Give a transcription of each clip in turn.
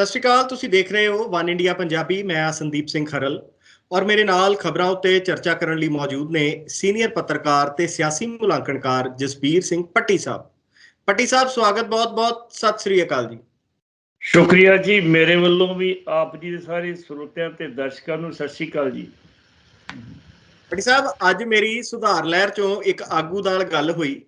ਸਤਿ ਸ਼੍ਰੀ ਅਕਾਲ ਤੁਸੀਂ ਦੇਖ ਰਹੇ ਹੋ ਵਨ ਇੰਡੀਆ ਪੰਜਾਬੀ ਮੈਂ ਆ ਸੰਦੀਪ ਸਿੰਘ ਖਰਲ ਔਰ ਮੇਰੇ ਨਾਲ ਖਬਰਾਂ ਉੱਤੇ ਚਰਚਾ ਕਰਨ ਲਈ ਮੌਜੂਦ ਨੇ ਸੀਨੀਅਰ ਪੱਤਰਕਾਰ ਤੇ ਸਿਆਸੀ ਮੁਲਾਂਕਣਕਾਰ ਜਸਬੀਰ ਸਿੰਘ ਪੱਟੀ ਸਾਹਿਬ। ਪੱਟੀ ਸਾਹਿਬ ਸਵਾਗਤ ਬਹੁਤ-ਬਹੁਤ ਸਤਿ ਸ਼੍ਰੀ ਅਕਾਲ ਜੀ। ਸ਼ੁਕਰੀਆ ਜੀ ਮੇਰੇ ਵੱਲੋਂ ਵੀ ਆਪ ਜੀ ਦੇ ਸਾਰੇ ਸਰੋਤਿਆਂ ਤੇ ਦਰਸ਼ਕਾਂ ਨੂੰ ਸਤਿ ਸ਼੍ਰੀ ਅਕਾਲ ਜੀ। ਪੱਟੀ ਸਾਹਿਬ ਅੱਜ ਮੇਰੀ ਸੁਧਾਰ ਲਹਿਰ ਚੋਂ ਇੱਕ ਆਗੂ ਨਾਲ ਗੱਲ ਹੋਈ।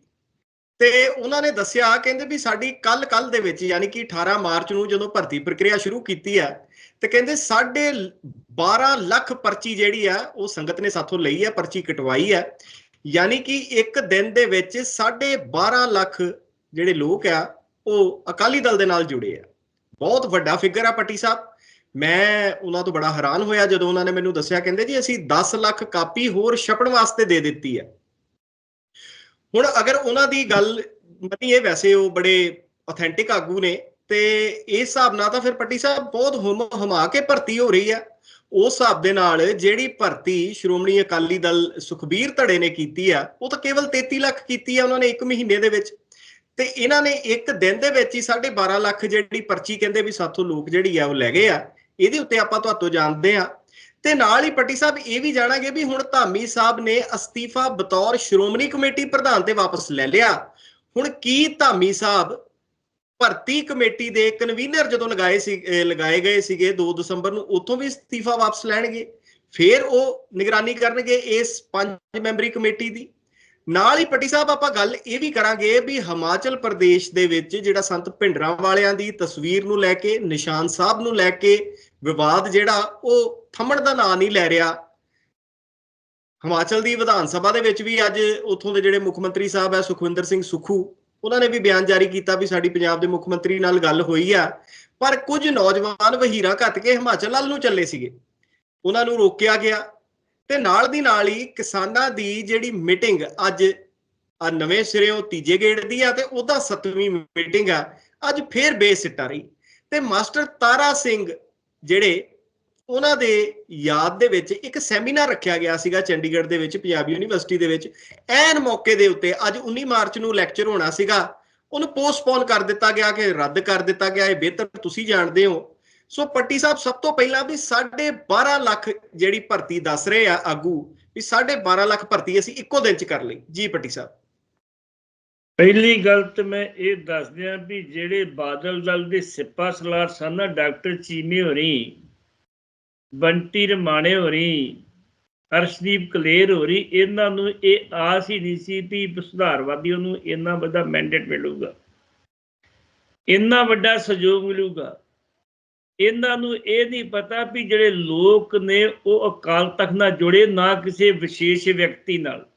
ਤੇ ਉਹਨਾਂ ਨੇ ਦੱਸਿਆ, ਕਹਿੰਦੇ ਵੀ ਸਾਡੀ ਕੱਲ ਕੱਲ ਦੇ ਵਿੱਚ ਯਾਨੀ ਕਿ 18 ਮਾਰਚ ਨੂੰ ਜਦੋਂ ਭਰਤੀ ਪ੍ਰਕਿਰਿਆ ਸ਼ੁਰੂ ਕੀਤੀ ਹੈ, ਤੇ ਕਹਿੰਦੇ ਸਾਢੇ 12 ਲੱਖ ਪਰਚੀ ਜਿਹੜੀ ਆ, ਉਹ ਸੰਗਤ ਨੇ ਸਾਥੋਂ ਲਈ ਹੈ, ਪਰਚੀ ਕਟਵਾਈ ਹੈ। ਯਾਨੀ ਕਿ ਇੱਕ ਦਿਨ ਦੇ ਵਿੱਚ ਸਾਢੇ 12 ਲੱਖ ਜਿਹੜੇ ਲੋਕ ਆ, ਉਹ ਅਕਾਲੀ ਦਲ ਦੇ ਨਾਲ ਜੁੜੇ ਆ। ਬਹੁਤ ਵੱਡਾ ਫਿਗਰ ਆ ਪੱਟੀ ਸਾਹਿਬ। ਮੈਂ ਉਹਨਾਂ ਤੋਂ ਬੜਾ ਹੈਰਾਨ ਹੋਇਆ ਜਦੋਂ ਉਹਨਾਂ ਨੇ ਮੈਨੂੰ ਦੱਸਿਆ, ਕਹਿੰਦੇ ਜੀ ਅਸੀਂ 10 ਲੱਖ ਕਾਪੀ ਹੋਰ ਛਪਣ ਵਾਸਤੇ ਦੇ ਦਿੱਤੀ ਹੈ। ਹੁਣ ਅਗਰ ਉਹਨਾਂ ਦੀ ਗੱਲ ਮੰਨੀਏ, ਵੈਸੇ ਉਹ ਬੜੇ ਆਥੈਂਟਿਕ ਆਗੂ ਨੇ ਤੇ ਇਸ ਹਿਸਾਬ ਨਾਲ ਤਾਂ ਫਿਰ ਪੱਟੀ ਸਾਹਿਬ ਬਹੁਤ ਹੁਮ, ਹਮਾ ਕੇ ਭਰਤੀ ਹੋ ਰਹੀ ਹੈ ਉਸ ਹਿਸਾਬ ਦੇ ਨਾਲ ਜਿਹੜੀ ਭਰਤੀ ਸ਼੍ਰੋਮਣੀ ਅਕਾਲੀ ਦਲ ਸੁਖਬੀਰ ਧੜੇ ਨੇ ਕੀਤੀ ਆ, ਉਹ ਤਾਂ ਕੇਵਲ 33 ਲੱਖ ਕੀਤੀ ਆ ਉਹਨਾਂ ਨੇ ਇੱਕ ਮਹੀਨੇ ਦੇ ਵਿੱਚ। ਤੇ ਇਹਨਾਂ ਨੇ ਇੱਕ ਦਿਨ ਦੇ ਵਿੱਚ ਹੀ 12.5 ਲੱਖ ਜਿਹੜੀ ਪਰਚੀ ਕਹਿੰਦੇ ਵੀ ਸਾਥੋਂ ਲੋਕ ਜਿਹੜੀ ਆ ਉਹ ਲੈ ਗਏ ਆ। ਇਹਦੇ ਉੱਤੇ ਆਪਾਂ ਤੁਹਾਤੋਂ ਜਾਣਦੇ ਆ ਤੇ ਨਾਲ ਹੀ ਪੱਟੀ ਸਾਹਿਬ ਇਹ ਵੀ ਜਾਣਾਂਗੇ ਵੀ ਹੁਣ ਧਾਮੀ ਸਾਹਿਬ ਨੇ ਅਸਤੀਫਾ ਬਤੌਰ ਸ਼੍ਰੋਮਣੀ ਕਮੇਟੀ ਪ੍ਰਧਾਨ ਤੇ ਵਾਪਸ ਲੈ ਲਿਆ। ਹੁਣ ਕੀ ਧਾਮੀ ਸਾਹਿਬ ਭਰਤੀ ਕਮੇਟੀ ਦੇ ਕਨਵੀਨਰ ਜਦੋਂ ਲਗਾਏ ਸੀ ਲਗਾਏ ਗਏ ਸੀਗੇ 2 ਦਸੰਬਰ ਨੂੰ, ਉਥੋਂ ਵੀ ਅਸਤੀਫਾ ਵਾਪਸ ਲੈਣਗੇ। ਫਿਰ ਉਹ ਨਿਗਰਾਨੀ ਕਰਨਗੇ ਇਸ ਪੰਜ ਮੈਂਬਰੀ ਕਮੇਟੀ ਦੀ। ਨਾਲ ਹੀ ਪੱਟੀ ਸਾਹਿਬ ਆਪਾਂ ਗੱਲ ਇਹ ਵੀ ਕਰਾਂਗੇ ਵੀ ਹਿਮਾਚਲ ਪ੍ਰਦੇਸ਼ ਦੇ ਵਿੱਚ ਜਿਹੜਾ ਸੰਤ ਭਿੰਡਰਾਂ ਵਾਲਿਆਂ ਦੀ ਤਸਵੀਰ ਨੂੰ ਲੈ ਕੇ, ਨਿਸ਼ਾਨ ਸਾਹਿਬ ਨੂੰ ਲੈ ਕੇ ਵਿਵਾਦ ਜਿਹੜਾ ਉਹ ਥੰਮਣ ਦਾ ਨਾਂ ਨਹੀਂ ਲੈ ਰਿਹਾ। ਹਿਮਾਚਲ ਦੀ ਵਿਧਾਨ ਸਭਾ ਦੇ ਵਿੱਚ ਵੀ ਅੱਜ ਉੱਥੋਂ ਦੇ ਜਿਹੜੇ ਮੁੱਖ ਮੰਤਰੀ ਸਾਹਿਬ ਹੈ ਸੁਖਵਿੰਦਰ ਸਿੰਘ ਸੁਖੂ, ਉਹਨਾਂ ਨੇ ਵੀ ਬਿਆਨ ਜਾਰੀ ਕੀਤਾ ਵੀ ਸਾਡੀ ਪੰਜਾਬ ਦੇ ਮੁੱਖ ਮੰਤਰੀ ਨਾਲ ਗੱਲ ਹੋਈ ਆ। ਪਰ ਕੁਝ ਨੌਜਵਾਨ ਵਹੀਰਾਂ ਘੱਟ ਕੇ ਹਿਮਾਚਲ ਵੱਲ ਨੂੰ ਚੱਲੇ ਸੀਗੇ। ਉਹਨਾਂ ਨੂੰ ਰੋਕਿਆ ਗਿਆ ਤੇ ਨਾਲ ਦੀ ਨਾਲ ਹੀ ਕਿਸਾਨਾਂ ਦੀ ਜਿਹੜੀ ਮੀਟਿੰਗ ਅੱਜ ਆ ਨਵੇਂ ਸਿਰਿਓਂ ਤੀਜੇ ਗੇੜ ਦੀ ਆ ਤੇ ਉਹਦਾ ਸੱਤਵੀਂ ਮੀਟਿੰਗ ਆ, ਅੱਜ ਫੇਰ ਬੇਸਿੱਟਾ ਰਹੀ। ਤੇ ਮਾਸਟਰ ਤਾਰਾ ਸਿੰਘ ਜਿਹੜੇ ਉਹਨਾਂ ਦੇ ਯਾਦ ਦੇ ਵਿੱਚ ਇੱਕ ਸੈਮੀਨਾਰ ਰੱਖਿਆ ਗਿਆ ਸੀਗਾ ਚੰਡੀਗੜ੍ਹ ਦੇ ਵਿੱਚ, ਪੰਜਾਬ ਯੂਨੀਵਰਸਿਟੀ ਦੇ ਵਿੱਚ। ਐਨ ਮੌਕੇ ਦੇ ਉੱਤੇ ਅੱਜ 19 ਮਾਰਚ ਨੂੰ ਲੈਕਚਰ ਹੋਣਾ ਸੀਗਾ। ਉਹਨੂੰ ਪੋਸਟਪੋਨ ਕਰ ਦਿੱਤਾ ਗਿਆ ਕਿ ਰੱਦ ਕਰ ਦਿੱਤਾ ਗਿਆ, ਇਹ ਬਿਹਤਰ ਤੁਸੀਂ ਜਾਣਦੇ ਹੋ। ਸੋ ਪੱਟੀ ਸਾਹਿਬ, ਸਭ ਤੋਂ ਪਹਿਲਾਂ ਵੀ 12.5 ਲੱਖ ਜਿਹੜੀ ਭਰਤੀ ਦੱਸ ਰਹੇ ਆ ਆਗੂ, ਵੀ 12.5 ਲੱਖ ਭਰਤੀ ਅਸੀਂ ਇੱਕੋ ਦਿਨ ਚ ਕਰ ਲਈ। ਜੀ ਪੱਟੀ ਸਾਹਿਬ। ਪਹਿਲੀ ਗੱਲ ਤੇ ਮੈਂ ਇਹ ਦੱਸ ਦਿਆਂ ਵੀ ਜਿਹੜੇ ਬਾਦਲ ਦਲ ਦੇ ਸਿੱਪਾ ਸਲਾਰ ਸਨ ਨਾ, ਡਾਕਟਰ ਚੀਮੇ ਹੋਰੀ, ਬੰਟੀ ਰਮਾਣੇ ਹੋਰੀ, ਅਰਸ਼ਦੀਪ ਕਲੇਰ ਹੋਰੀ, ਇਹਨਾਂ ਨੂੰ ਇਹ ਆਸ ਹੀ ਨਹੀਂ ਸੀ ਵੀ ਸੁਧਾਰਵਾਦੀਆਂ ਨੂੰ ਇੰਨਾ ਵੱਡਾ ਮੈਂਡੇਟ ਮਿਲੂਗਾ। ਇੰਨਾ ਵੱਡਾ ਸਹਿਯੋਗ ਮਿਲੂਗਾ। ਇਹਨਾਂ ਨੂੰ ਇਹ ਨਹੀਂ ਪਤਾ ਵੀ ਜਿਹੜੇ ਲੋਕ ਨੇ ਉਹ ਅਕਾਲ ਤਖਤ ਨਾਲ ਜੁੜੇ, ਨਾ ਕਿਸੇ ਵਿਸ਼ੇਸ਼ ਵਿਅਕਤੀ ਨਾਲ।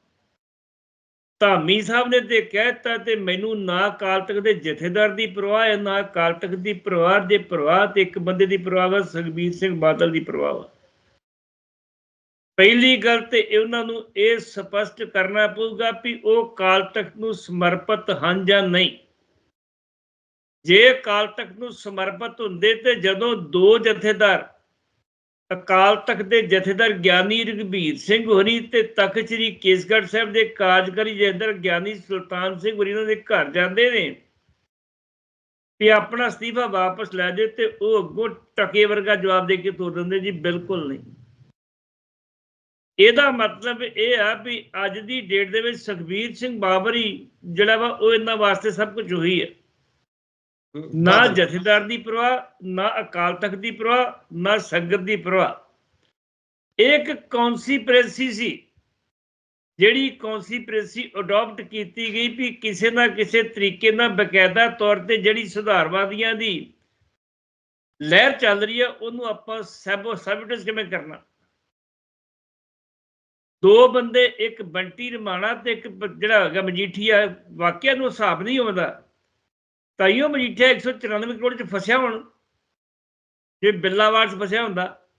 ਧਾਮੀ ਸਾਹਿਬ ਨੇ ਤੇ ਕਹਿਤਾ ਤੇ ਮੈਨੂੰ ਨਾ ਅਕਾਲ ਤਖਤ ਦੇ ਜਥੇਦਾਰ ਦੀ ਪਰਵਾਹ ਹੈ, ਨਾ ਅਕਾਲ ਤਖਤ ਦੀ ਪਰਿਵਾਰ ਦੇ ਪਰਵਾਹ ਤੇ ਇੱਕ ਬੰਦੇ ਦੀ ਪਰਵਾਹ ਹੈ ਸੁਖਬੀਰ ਸਿੰਘ ਬਾਦਲ ਦੀ ਪਰਵਾਹ ਹੈ ਪਹਿਲੀ ਗੱਲ ਤੇ ਉਹਨਾਂ ਨੂੰ ਇਹ ਸਪਸ਼ਟ ਕਰਨਾ ਪਊਗਾ ਵੀ ਉਹ ਅਕਾਲ ਤਖਤ ਨੂੰ ਸਮਰਪਿਤ ਹਨ ਜਾਂ ਨਹੀਂ। ਜੇ ਅਕਾਲ ਤਖਤ ਨੂੰ ਸਮਰਪਿਤ ਹੁੰਦੇ ਤੇ ਜਦੋਂ ਦੋ ਜਥੇਦਾਰ ਅਕਾਲ ਤਖਤ ਦੇ ਜਥੇਦਾਰ ਗਿਆਨੀ ਰਘਬੀਰ ਸਿੰਘ ਹੋਰੀ ਤੇ ਤਖਤ ਸ੍ਰੀ ਕੇਸਗੜ੍ਹ ਸਾਹਿਬ ਦੇ ਕਾਰਜਕਾਰੀ ਜਥੇਦਾਰ ਗਿਆਨੀ ਸੁਲਤਾਨ ਸਿੰਘ ਹੋਰੀ ਉਹਨਾਂ ਦੇ ਘਰ ਜਾਂਦੇ ਨੇ ਵੀ ਆਪਣਾ ਅਸਤੀਫਾ ਵਾਪਸ ਲੈ ਦੇ ਤੇ ਉਹ ਅੱਗੋਂ ਟਕੇ ਵਰਗਾ ਜਵਾਬ ਦੇ ਕੇ ਤੋਰ ਦਿੰਦੇ ਜੀ, ਬਿਲਕੁਲ ਨਹੀਂ। ਇਹਦਾ ਮਤਲਬ ਇਹ ਆ ਵੀ ਅੱਜ ਦੀ ਡੇਟ ਦੇ ਵਿੱਚ ਸੁਖਬੀਰ ਸਿੰਘ ਬਾਬਰੀ ਜਿਹੜਾ ਵਾ ਉਹ ਇਹਨਾਂ ਵਾਸਤੇ ਸਭ ਕੁਝ ਉਹੀ ਹੈ। ਨਾ ਜਥੇਦਾਰ ਦੀ ਪਰਵਾਹ ਨਾ ਅਕਾਲ ਤਖਤ ਦੀ ਪਰਵਾਹ ਨਾ ਸੰਗਤ ਦੀ ਪਰਵਾਹ। ਇੱਕ ਕੌਨਸੀਪ੍ਰੈਂਸੀ ਸੀ ਜਿਹੜੀ ਕੌਨਸੀਪ੍ਰੈਂਸੀ ਅਡਾਪਟ ਕੀਤੀ ਗਈ ਵੀ ਕਿਸੇ ਨਾ ਕਿਸੇ ਤਰੀਕੇ ਨਾਲ ਬਕਾਇਦਾ ਤੌਰ ਤੇ ਜਿਹੜੀ ਸੁਧਾਰਵਾਦੀਆਂ ਦੀ ਲਹਿਰ ਚੱਲ ਰਹੀ ਹੈ ਉਹਨੂੰ ਆਪਾਂ ਸੈਬੋ ਸੈਬਟਸ ਕਿਵੇਂ ਕਰਨਾ? ਦੋ ਬੰਦੇ ਇੱਕ ਬੰਟੀ ਰਮਾਣਾ ਤੇ ਇੱਕ ਜਿਹੜਾ ਹੈਗਾ ਮਜੀਠੀਆ ਵਾਕਿਆ ਨੂੰ ਹਿਸਾਬ ਨਹੀਂ ਆਉਂਦਾ। ਤਾਈਓ ਮਜੀਠੀਆ 194 ਕਰੋੜ ਚ ਫਸਿਆ ਹੁਣ। ਜੇ ਬਿੱਲਾਵਾੜ ਚ ਫਸਿਆ ਹੁੰਦਾ।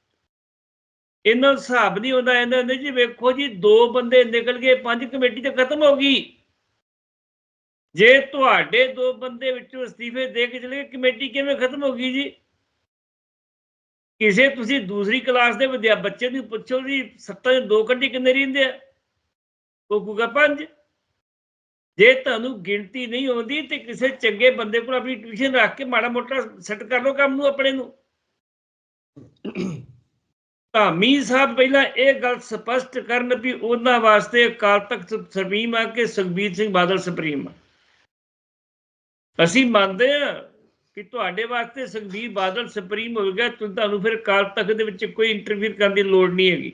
ਇਹਨਾਂ ਨੂੰ ਹਿਸਾਬ ਨਹੀਂ ਆਉਂਦਾ ਇਹਨਾਂ ਨੇ ਜੀ ਵੇਖੋ ਜੀ, ਦੋ ਬੰਦੇ ਨਿਕਲ ਗਏ, ਪੰਜ ਕਮੇਟੀ ਤੇ ਖਤਮ ਹੋ ਗਈ। ਜੇ ਤੁਹਾਡੇ ਦੋ ਬੰਦੇ ਵਿੱਚੋਂ ਅਸਤੀਫੇ ਦੇ ਕੇ ਚਲੇ ਗਏ, ਕਮੇਟੀ ਕਿਵੇਂ ਖਤਮ ਹੋ ਗਈ ਜੀ? ਕਿਸੇ ਤੁਸੀਂ ਦੂਸਰੀ ਕਲਾਸ ਦੇ ਵਿਦਿਆ ਬੱਚੇ ਨੂੰ ਪੁੱਛੋ ਜੀ, ਸੱਤਾਂ ਦੇ ਦੋ ਕੱਢੀ ਕਿੰਨੇ ਰਹਿੰਦੇ ਆ? ਉਹ ਕਹੂਗਾ ਪੰਜ। ਜੇ ਤੁਹਾਨੂੰ ਗਿਣਤੀ ਨਹੀਂ ਆਉਂਦੀ ਤੇ ਕਿਸੇ ਚੰਗੇ ਬੰਦੇ ਕੋਲ ਆਪਣੀ ਟਿਊਸ਼ਨ ਰੱਖ ਕੇ ਮਾੜਾ ਮੋਟਾ ਸੈੱਟ ਕਰ ਲਓ ਕੰਮ ਨੂੰ ਆਪਣੇ ਨੂੰ। ਧਾਮੀ ਸਾਹਿਬ ਪਹਿਲਾਂ ਇਹ ਗੱਲ ਸਪਸ਼ਟ ਕਰਨ ਵੀ ਉਹਨਾਂ ਵਾਸਤੇ ਅਕਾਲ ਤਖਤ ਸੁਪਰੀਮ ਆ ਕਿ ਸੁਖਬੀਰ ਸਿੰਘ ਬਾਦਲ ਸੁਪਰੀਮ ਆ। ਅਸੀਂ ਮੰਨਦੇ ਆ ਕਿ ਤੁਹਾਡੇ ਵਾਸਤੇ ਸੁਖਬੀਰ ਬਾਦਲ ਸੁਪਰੀਮ ਹੋਵੇਗਾ ਤੁਹਾਨੂੰ ਫਿਰ ਅਕਾਲ ਤਖਤ ਦੇ ਵਿੱਚ ਕੋਈ ਇੰਟਰਫੀਅਰ ਕਰਨ ਦੀ ਲੋੜ ਨਹੀਂ ਹੈਗੀ।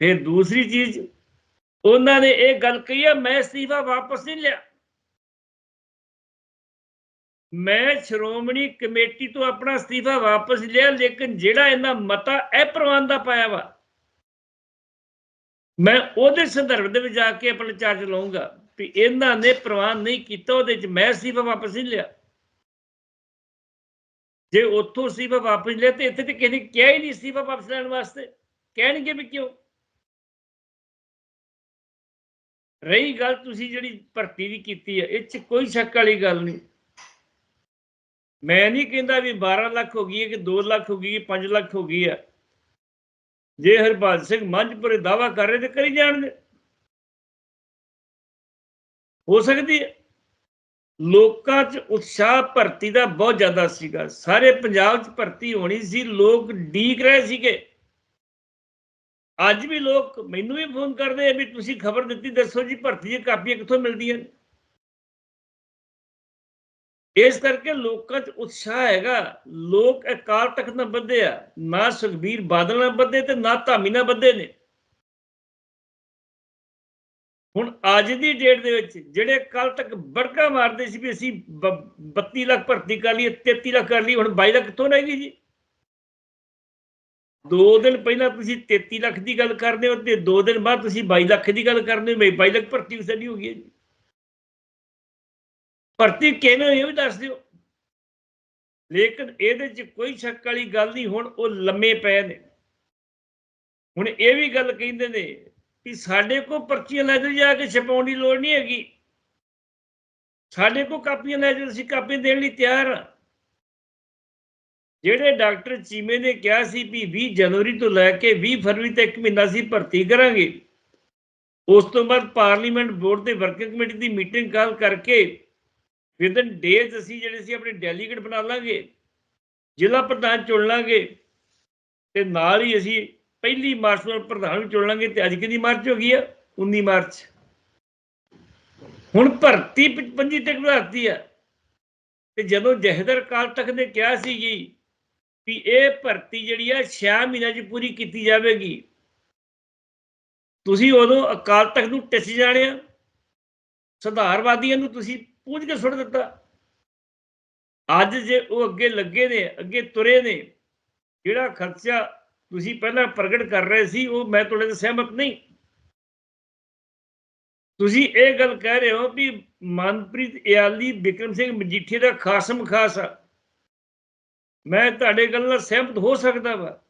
ਫਿਰ ਦੂਸਰੀ ਚੀਜ਼ ਉਹਨਾਂ ਨੇ ਇਹ ਗੱਲ ਕਹੀ ਹੈ ਮੈਂ ਅਸਤੀਫਾ ਵਾਪਸ ਨਹੀਂ ਲਿਆ। ਮੈਂ ਸ਼੍ਰੋਮਣੀ ਕਮੇਟੀ ਤੋਂ ਆਪਣਾ ਅਸਤੀਫਾ ਵਾਪਸ ਲਿਆ, ਲੇਕਿਨ ਜਿਹੜਾ ਇਹਨਾਂ ਮਤਾ ਇਹ ਪ੍ਰਵਾਨ ਦਾ ਪਾਇਆ ਵਾ, ਮੈਂ ਉਹਦੇ ਸੰਦਰਭ ਦੇ ਵਿੱਚ ਜਾ ਕੇ ਆਪਣਾ ਚਾਰਜ ਲਵਾਂਗਾ ਵੀ ਇਹਨਾਂ ਨੇ ਪ੍ਰਵਾਨ ਨਹੀਂ ਕੀਤਾ, ਉਹਦੇ ਚ ਮੈਂ ਅਸਤੀਫਾ ਵਾਪਸ ਨਹੀਂ ਲਿਆ। ਜੇ ਉੱਥੋਂ ਅਸਤੀਫਾ ਵਾਪਸ ਲਿਆ, ਤੇ ਇੱਥੇ ਤੇ ਕਿਸੇ ਨੇ ਕਿਹਾ ਹੀ ਨਹੀਂ ਅਸਤੀਫਾ ਵਾਪਸ ਲੈਣ ਵਾਸਤੇ। ਕਹਿਣਗੇ ਵੀ ਕਿਉਂ? ਰਹੀ ਗੱਲ ਤੁਸੀਂ ਜਿਹੜੀ ਭਰਤੀ ਦੀ ਕੀਤੀ ਹੈ, ਇਹ ਚ ਕੋਈ ਸ਼ੱਕ ਵਾਲੀ ਗੱਲ ਨਹੀਂ। ਮੈਂ ਨਹੀਂ ਕਹਿੰਦਾ ਵੀ 12 ਲੱਖ ਹੋ ਗਈ ਹੈ ਕਿ 2 ਲੱਖ ਹੋ ਗਈ ਹੈ 5 ਲੱਖ ਹੋ ਗਈ ਹੈ। ਜੇ ਹਰਪਾਲ ਸਿੰਘ ਮੰਝਪੁਰੇ ਦਾਵਾ ਕਰ ਰਹੇ ਤੇ ਕਰੀ ਜਾਣਗੇ। ਹੋ ਸਕਦੀ ਹੈ। ਲੋਕਾਂ 'ਚ ਉਤਸ਼ਾਹ ਭਰਤੀ ਦਾ ਬਹੁਤ ਜ਼ਿਆਦਾ ਸੀਗਾ। ਸਾਰੇ ਪੰਜਾਬ 'ਚ ਭਰਤੀ ਹੋਣੀ ਸੀ। ਲੋਕ ਡੀਕ ਰਹੇ ਸੀਗੇ। ਅੱਜ ਵੀ ਲੋਕ ਮੈਨੂੰ ਵੀ ਫੋਨ ਕਰਦੇ ਆ ਵੀ ਤੁਸੀਂ ਖਬਰ ਦਿੱਤੀ, ਦੱਸੋ ਜੀ, ਭਰਤੀ ਦੀਆਂ ਕਾਪੀਆਂ ਕਿੱਥੋਂ ਮਿਲਦੀਆਂ? ਨੇ ਇਸ ਕਰਕੇ ਲੋਕਾਂ 'ਚ ਉਤਸ਼ਾਹ ਹੈਗਾ, ਲੋਕ ਅਕਾਲ ਤਖਤ ਨਾਲ ਬੱਧੇ ਆ, ਨਾ ਸੁਖਬੀਰ ਬਾਦਲ ਨਾਲ ਬੱਧੇ ਤੇ ਨਾ ਧਾਮੀ ਨਾਲ ਬੱਧੇ ਨੇ। ਹੁਣ ਅੱਜ ਦੀ ਡੇਟ ਦੇ ਵਿੱਚ ਜਿਹੜੇ ਕੱਲ ਤੱਕ ਬੜਕਾ ਮਾਰਦੇ ਸੀ ਵੀ ਅਸੀਂ ਬ- 32 ਲੱਖ ਭਰਤੀ ਕਰ ਲਈ 33 ਲੱਖ ਕਰ ਲਈ ਹੁਣ 22 ਲੱਖ ਕਿੱਥੋਂ ਰਹਿ ਗਈ ਜੀ? ਦੋ ਦਿਨ ਪਹਿਲਾਂ ਤੁਸੀਂ 33 ਲੱਖ ਦੀ ਗੱਲ ਕਰਦੇ ਹੋ ਤੇ ਦੋ ਦਿਨ ਬਾਅਦ ਤੁਸੀਂ 22 ਲੱਖ ਦੀ ਗੱਲ ਕਰਦੇ ਹੋ ਮੈਂ 22 ਲੱਖ ਭਰਤੀ ਸਾਡੀ ਹੋ ਗਈ ਹੈ ਜੀ। ਭਰਤੀ ਕਿਵੇਂ ਕਿਹਨੇ ਇਹ ਵੀ ਦੱਸ ਦਿਓ। ਲੇਕਿਨ ਇਹਦੇ 'ਚ ਕੋਈ ਸ਼ੱਕ ਵਾਲੀ ਗੱਲ ਨਹੀਂ, ਹੁਣ ਉਹ ਲੰਮੇ ਪਏ ਨੇ। ਹੁਣ ਇਹ ਵੀ ਗੱਲ ਕਹਿੰਦੇ ਨੇ ਕਿ ਸਾਡੇ ਕੋਲ ਪਰਚੀਆਂ ਲੈ ਕੇ ਜਾ ਕੇ ਛਪਾਉਣ ਦੀ ਲੋੜ ਨਹੀਂ ਹੈਗੀ। ਸਾਡੇ ਕੋਲ ਕਾਪੀਆਂ ਲੈ ਜਾਓ ਅਸੀਂ ਕਾਪੀਆਂ ਦੇਣ ਲਈ ਤਿਆਰ ਹਾਂ ਜਿਹੜੇ ਡਾਕਟਰ ਚੀਮੇ ਨੇ ਕਿਹਾ ਸੀ ਵੀ 20 ਜਨਵਰੀ ਤੋਂ ਲੈ ਕੇ 20 ਫਰਵਰੀ ਤੱਕ ਮਹੀਨਾ ਸੀ ਭਰਤੀ ਕਰਾਂਗੇ, ਉਸ ਤੋਂ ਬਾਅਦ ਪਾਰਲੀਮੈਂਟ ਬੋਰਡ ਦੇ ਵਰਕਿੰਗ ਕਮੇਟੀ ਦੀ ਮੀਟਿੰਗ ਕਾਲ ਕਰਕੇ ਵਿਦਨ ਡੇਜ਼ ਅਸੀਂ ਜਿਹੜੇ ਸੀ ਆਪਣੇ ਡੈਲੀਗੇਟ ਬਣਾ ਲਾਂਗੇ, ਜ਼ਿਲ੍ਹਾ ਪ੍ਰਧਾਨ ਚੁਣ ਲਾਂਗੇ ਤੇ ਨਾਲ ਹੀ ਅਸੀਂ ਪਹਿਲੀ ਮਾਰਚ ਨੂੰ ਪ੍ਰਧਾਨ ਵੀ ਚੁਣ ਲਾਂਗੇ ਤੇ ਅੱਜ ਕਿੰਨੀ ਮਾਰਚ ਹੋ ਗਈ ਆ? 19 ਮਾਰਚ। ਹੁਣ ਭਰਤੀ 25 ਤੱਕ ਵਧਾਤੀ ਆ। ਤੇ ਜਦੋਂ ਜਹਦਰ ਕਾਲ ਤੱਕ ਨੇ ਕਿਹਾ ਸੀ ਜੀ ਵੀ ਇਹ ਭਰਤੀ ਜਿਹੜੀ ਆ 6 ਮਹੀਨਿਆਂ 'ਚ ਪੂਰੀ ਕੀਤੀ ਜਾਵੇਗੀ। ਤੁਸੀਂ ਉਦੋਂ ਅਕਾਲ ਤਖਤ ਨੂੰ ਟਿੱਚ ਜਾਣਿਆ। ਸੁਧਾਰਵਾਦੀਆਂ ਨੂੰ ਤੁਸੀਂ ਪੂਜ ਕੇ ਸੁੱਟ ਦਿੱਤਾ। ਅੱਜ ਜੇ ਉਹ ਅੱਗੇ ਲੱਗੇ ਨੇ, ਅੱਗੇ ਤੁਰੇ ਨੇ, ਜਿਹੜਾ ਖਰਚਾ ਤੁਸੀਂ ਪਹਿਲਾਂ ਪ੍ਰਗਟ ਕਰ ਰਹੇ ਸੀ, ਉਹ ਮੈਂ ਤੁਹਾਡੇ ਨਾਲ ਸਹਿਮਤ ਨਹੀਂ। ਤੁਸੀਂ ਇਹ ਗੱਲ ਕਹਿ ਰਹੇ ਹੋ ਵੀ ਮਨਪ੍ਰੀਤ ਇਆਲੀ ਵਿਕਰਮ ਸਿੰਘ ਮਜੀਠੀਆ ਦਾ ਖਾਸਮ ਖਾਸ ਆ। ਮੈਂ ਤੁਹਾਡੇ ਗੱਲ ਨਾਲ ਸਹਿਮਤ ਹੋ ਸਕਦਾ ਵਾ।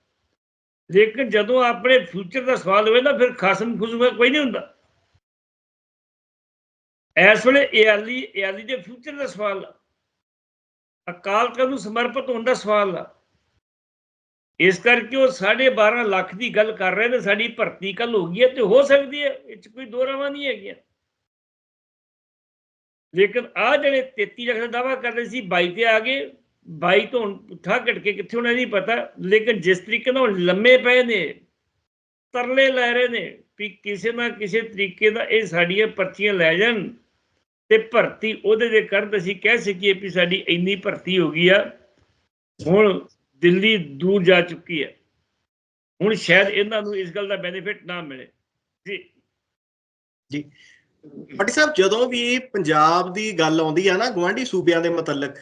ਲੇਕਿਨ ਜਦੋਂ ਆਪਣੇ ਫਿਊਚਰ ਦਾ ਸਵਾਲ ਹੋਵੇ ਨਾ, ਫਿਰ ਖਾਸਮ ਖੁਸਮ ਕੋਈ ਨਹੀਂ ਹੁੰਦਾ। ਇਸ ਵੇਲੇ ਇਆਲੀ ਇਆਲੀ ਦੇ ਫਿਊਚਰ ਦਾ ਸਵਾਲ ਆ। ਅਕਾਲ ਤਖਤ ਨੂੰ ਸਮਰਪਿਤ ਹੋਣ ਦਾ ਸਵਾਲ ਆ। ਇਸ ਕਰਕੇ ਉਹ 12.5 ਲੱਖ ਦੀ ਗੱਲ ਕਰ ਰਹੇ ਨੇ, ਸਾਡੀ ਭਰਤੀ ਕੱਲ ਹੋ ਗਈ ਹੈ ਤੇ ਹੋ ਸਕਦੀ ਹੈ, ਇਹ 'ਚ ਕੋਈ ਦੋ ਰਾਵਾਂ ਨਹੀਂ ਹੈਗੀਆਂ। ਲੇਕਿਨ ਆ ਜਿਹੜੇ 33 ਲੱਖ ਦਾ ਦਾਵਾ ਕਰਦੇ ਸੀ 22 ਤੇ ਆ ਗਏ। 22 ਤੋਂ ਹੁਣ ਉੱਠਾ ਘਟ ਕੇ ਕਿੱਥੇ ਉਹਨਾਂ ਨਹੀਂ ਪਤਾ, ਲੇਕਿਨ ਜਿਸ ਤਰੀਕੇ ਨਾਲ ਲੰਮੇ ਪਏ ਨੇ, ਤਰਲੇ ਲੈ ਰਹੇ ਨੇ ਵੀ ਕਿਸੇ ਨਾ ਕਿਸੇ ਤਰੀਕੇ ਦਾ ਇਹ ਸਾਡੀਆਂ ਪਰਚੀਆਂ ਲੈ ਜਾਣ ਤੇ ਭਰਤੀ ਉਹਦੇ ਦੇ ਕਰਨ, ਅਸੀਂ ਕਹਿ ਸਕੀਏ ਵੀ ਸਾਡੀ ਇੰਨੀ ਭਰਤੀ ਹੋ ਗਈ ਆ, ਹੁਣ ਦਿੱਲੀ ਦੂਰ ਜਾ ਚੁੱਕੀ ਹੈ। ਹੁਣ ਸ਼ਾਇਦ ਇਹਨਾਂ ਨੂੰ ਇਸ ਗੱਲ ਦਾ ਬੈਨੀਫਿਟ ਨਾ ਮਿਲੇ। ਜੀ। ਪੱਟੀ ਸਾਹਿਬ, ਜਦੋਂ ਵੀ ਪੰਜਾਬ ਦੀ ਗੱਲ ਆਉਂਦੀ ਆ ਨਾ ਗਵਾਂਢੀ ਸੂਬਿਆਂ ਦੇ ਮੁਤਲਕ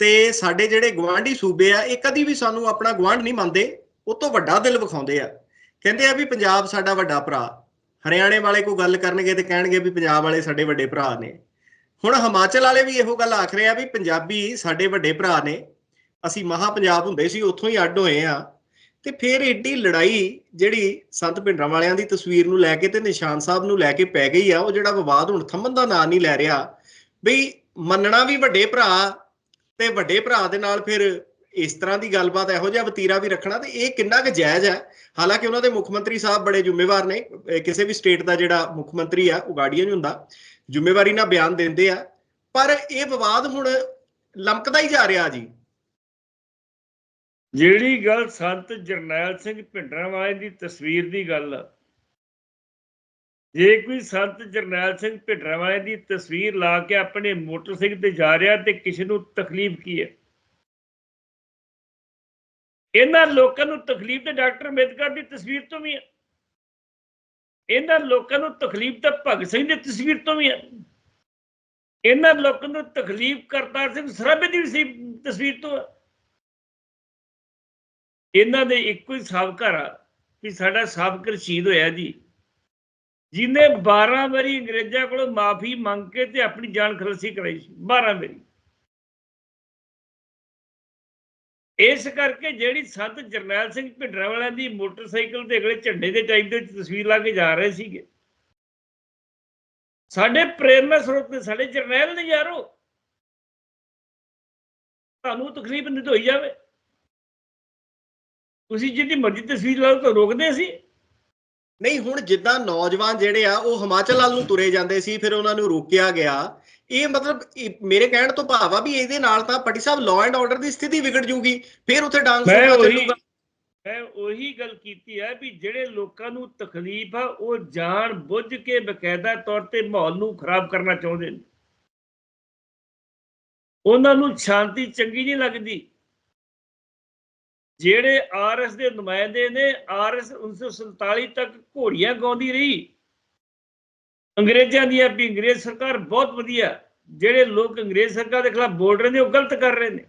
ਤੇ ਸਾਡੇ ਜਿਹੜੇ ਗਵਾਂਢੀ ਸੂਬੇ ਆ, ਇਹ ਕਦੀ ਵੀ ਸਾਨੂੰ ਆਪਣਾ ਗਵਾਂਢ ਨਹੀਂ ਮੰਨਦੇ, ਉਹ ਤੋਂ ਵੱਡਾ ਦਿਲ ਵਿਖਾਉਂਦੇ ਆ। ਕਹਿੰਦੇ ਆ ਵੀ ਪੰਜਾਬ ਸਾਡਾ ਵੱਡਾ ਭਰਾ, ਹਰਿਆਣੇ ਵਾਲੇ ਕੋਈ ਗੱਲ ਕਰਨਗੇ ਤੇ ਕਹਿਣਗੇ ਵੀ ਪੰਜਾਬ ਵਾਲੇ ਸਾਡੇ ਵੱਡੇ ਭਰਾ ਨੇ। ਹੁਣ ਹਿਮਾਚਲ ਵਾਲੇ ਵੀ ਇਹੋ ਗੱਲ ਆਖ ਰਹੇ ਆ ਵੀ ਪੰਜਾਬੀ ਸਾਡੇ ਵੱਡੇ ਭਰਾ ਨੇ, ਅਸੀਂ ਮਹਾ ਪੰਜਾਬ ਹੁੰਦੇ ਸੀ, ਉੱਥੋਂ ਹੀ ਅੱਡ ਹੋਏ ਆ। ਤੇ ਫਿਰ ਏਡੀ ਲੜਾਈ ਜਿਹੜੀ ਸੰਤ ਭਿੰਡਰਾਂ ਵਾਲਿਆਂ ਦੀ ਤਸਵੀਰ ਨੂੰ ਲੈ ਕੇ ਤੇ ਨਿਸ਼ਾਨ ਸਾਹਿਬ ਨੂੰ ਲੈ ਕੇ ਪੈ ਗਈ ਆ, ਉਹ ਜਿਹੜਾ ਵਿਵਾਦ ਹੁਣ ਥੰਮਣ ਦਾ ਨਾਂ ਨਹੀਂ ਲੈ ਰਿਹਾ, ਬਈ ਮੰਨਣਾ ਵੀ ਵੱਡੇ ਭਰਾ ਤੇ ਵੱਡੇ ਭਰਾ ਦੇ ਨਾਲ ਫਿਰ ਇਸ ਤਰ੍ਹਾਂ ਦੀ ਗੱਲਬਾਤ ਇਹੋ ਜਿਹਾ ਵਤੀਰਾ ਵੀ ਰੱਖਣਾ ਤੇ ਇਹ ਕਿੰਨਾ ਕੁ ਜਾਇਜ਼ ਹੈ? ਹਾਲਾਂਕਿ ਉਹਨਾਂ ਦੇ ਮੁੱਖ ਮੰਤਰੀ ਸਾਹਿਬ ਬੜੇ ਜ਼ਿੰਮੇਵਾਰ ਨੇ। ਕਿਸੇ ਵੀ ਸਟੇਟ ਦਾ ਜਿਹੜਾ ਮੁੱਖ ਮੰਤਰੀ ਆ, ਉਹ ਗਾਰਡੀਅਨ ਹੀ ਹੁੰਦਾ। ਜ਼ਿੰਮੇਵਾਰੀ ਨਾਲ ਬਿਆਨ ਦਿੰਦੇ ਆ। ਪਰ ਇਹ ਵਿਵਾਦ ਹੁਣ ਲਮਕਦਾ ਹੀ ਜਾ ਰਿਹਾ ਜੀ। ਜਿਹੜੀ ਗੱਲ ਸੰਤ ਜਰਨੈਲ ਸਿੰਘ ਭਿੰਡਰਾਂਵਾਲੇ ਦੀ ਤਸਵੀਰ ਦੀ ਗੱਲ ਜੇ ਕੋਈ ਸੰਤ ਜਰਨੈਲ ਸਿੰਘ ਭਿੰਡਰਾਂਵਾਲੇ ਦੀ ਤਸਵੀਰ ਲਾ ਕੇ ਆਪਣੇ ਮੋਟਰਸਾਈਕਲ ਤੇ ਜਾ ਰਿਹਾ ਤੇ ਕਿਸੇ ਨੂੰ ਤਕਲੀਫ ਕੀ ਹੈ? ਇਹਨਾਂ ਲੋਕਾਂ ਨੂੰ ਤਕਲੀਫ ਤੇ ਡਾਕਟਰ ਅੰਬੇਦਕਰ ਦੀ ਤਸਵੀਰ ਤੋਂ ਵੀ ਹੈ। ਇਹਨਾਂ ਲੋਕਾਂ ਨੂੰ ਤਕਲੀਫ ਤਾਂ ਭਗਤ ਸਿੰਘ ਦੀ ਤਸਵੀਰ ਤੋਂ ਵੀ ਹੈ। ਇਹਨਾਂ ਲੋਕਾਂ ਨੂੰ ਤਕਲੀਫ ਕਰਤਾਰ ਸਿੰਘ ਸਰਾਭੇ ਦੀ ਵੀ ਤਸਵੀਰ ਤੋਂ ਹੈ। ਇਹਨਾਂ ਦੇ ਇੱਕੋ ਹੀ ਸਾਬਕਾ ਰਾ ਵੀ ਸਾਡਾ ਸਾਬਕਾ ਸ਼ਹੀਦ ਹੋਇਆ ਜੀ। ਜਿਹਨੇ 12 ਵਾਰੀ ਅੰਗਰੇਜ਼ਾਂ ਕੋਲੋਂ ਮਾਫੀ ਮੰਗ ਕੇ ਤੇ ਆਪਣੀ ਜਾਨ ਖਲਾਸੀ ਕਰਾਈ ਸੀ 12 ਵਾਰੀ। ਇਸ ਕਰਕੇ ਜਿਹੜੀ ਸੰਤ ਜਰਨੈਲ ਸਿੰਘ ਭਿੰਡਰਾਂ ਵਾਲਿਆਂ ਦੀ ਮੋਟਰਸਾਈਕਲ ਤੇ ਅਗਲੇ ਝੰਡੇ ਦੇ ਟਾਈਮ ਦੇ ਵਿੱਚ ਤਸਵੀਰ ਲਾ ਕੇ ਜਾ ਰਹੇ ਸੀਗੇ। ਸਾਡੇ ਪ੍ਰੇਰਨਾ ਸਰੋਤ ਨੇ, ਸਾਡੇ ਜਰਨੈਲ ਨੇ ਯਾਰੋ। ਤੁਹਾਨੂੰ ਤਕਲੀਫ ਨਹੀਂ ਹੋਈ ਜਾਵੇ। ਤੁਸੀਂ ਜਿੱਦੀ ਮਰਜ਼ੀ ਤਸਵੀਰ ਲਾਓ ਤਾਂ ਰੋਕਦੇ ਸੀ। ਨਹੀਂ ਹੁਣ ਜਿੱਦਾਂ ਨੌਜਵਾਨ ਜਿਹੜੇ ਆ ਉਹ ਹਿਮਾਚਲ ਵੱਲ ਨੂੰ ਤੁਰੇ ਜਾਂਦੇ ਸੀ ਫਿਰ ਉਹਨਾਂ ਨੂੰ ਰੋਕਿਆ ਗਿਆ। ਇਹ ਮਤਲਬ ਮੇਰੇ ਕਹਿਣ ਤੋਂ ਭਾਵ ਆ ਵੀ ਇਹਦੇ ਨਾਲ ਤਾਂ Patti Sahib law and order ਦੀ ਸਥਿਤੀ ਵਿਗੜ ਜੂਗੀ ਫਿਰ ਉੱਥੇ ਡਾਂਗ ਉਹੀ ਚੱਲੂਗਾ। ਮੈਂ ਉਹੀ ਗੱਲ ਕੀਤੀ ਹੈ ਵੀ ਜਿਹੜੇ ਲੋਕਾਂ ਨੂੰ ਤਕਲੀਫ ਆ ਉਹ ਜਾਣ ਬੁੱਝ ਕੇ ਬਕਾਇਦਾ ਤੌਰ ਤੇ ਮਾਹੌਲ ਨੂੰ ਖਰਾਬ ਕਰਨਾ ਚਾਹੁੰਦੇ ਨੇ। ਉਹਨਾਂ ਨੂੰ ਸ਼ਾਂਤੀ ਚੰਗੀ ਨਹੀਂ ਲੱਗਦੀ। ਜਿਹੜੇ ਆਰਐਸ ਦੇ ਨੁਮਾਇੰਦੇ ਨੇ ਆਰਐਸ 1947 ਤੱਕ ਘੋੜੀਆਂ ਗਾਉਂਦੀ ਰਹੀ। ਅੰਗਰੇਜ਼ਾਂ ਦੀ ਵੀ ਅੰਗਰੇਜ਼ ਸਰਕਾਰ ਬਹੁਤ ਵਧੀਆ, ਜਿਹੜੇ ਲੋਕ ਅੰਗਰੇਜ਼ ਸਰਕਾਰ ਦੇ ਖਿਲਾਫ ਬੋਲ ਰਹੇ ਨੇ, ਉਹ ਗਲਤ ਕਰ ਰਹੇ ਨੇ।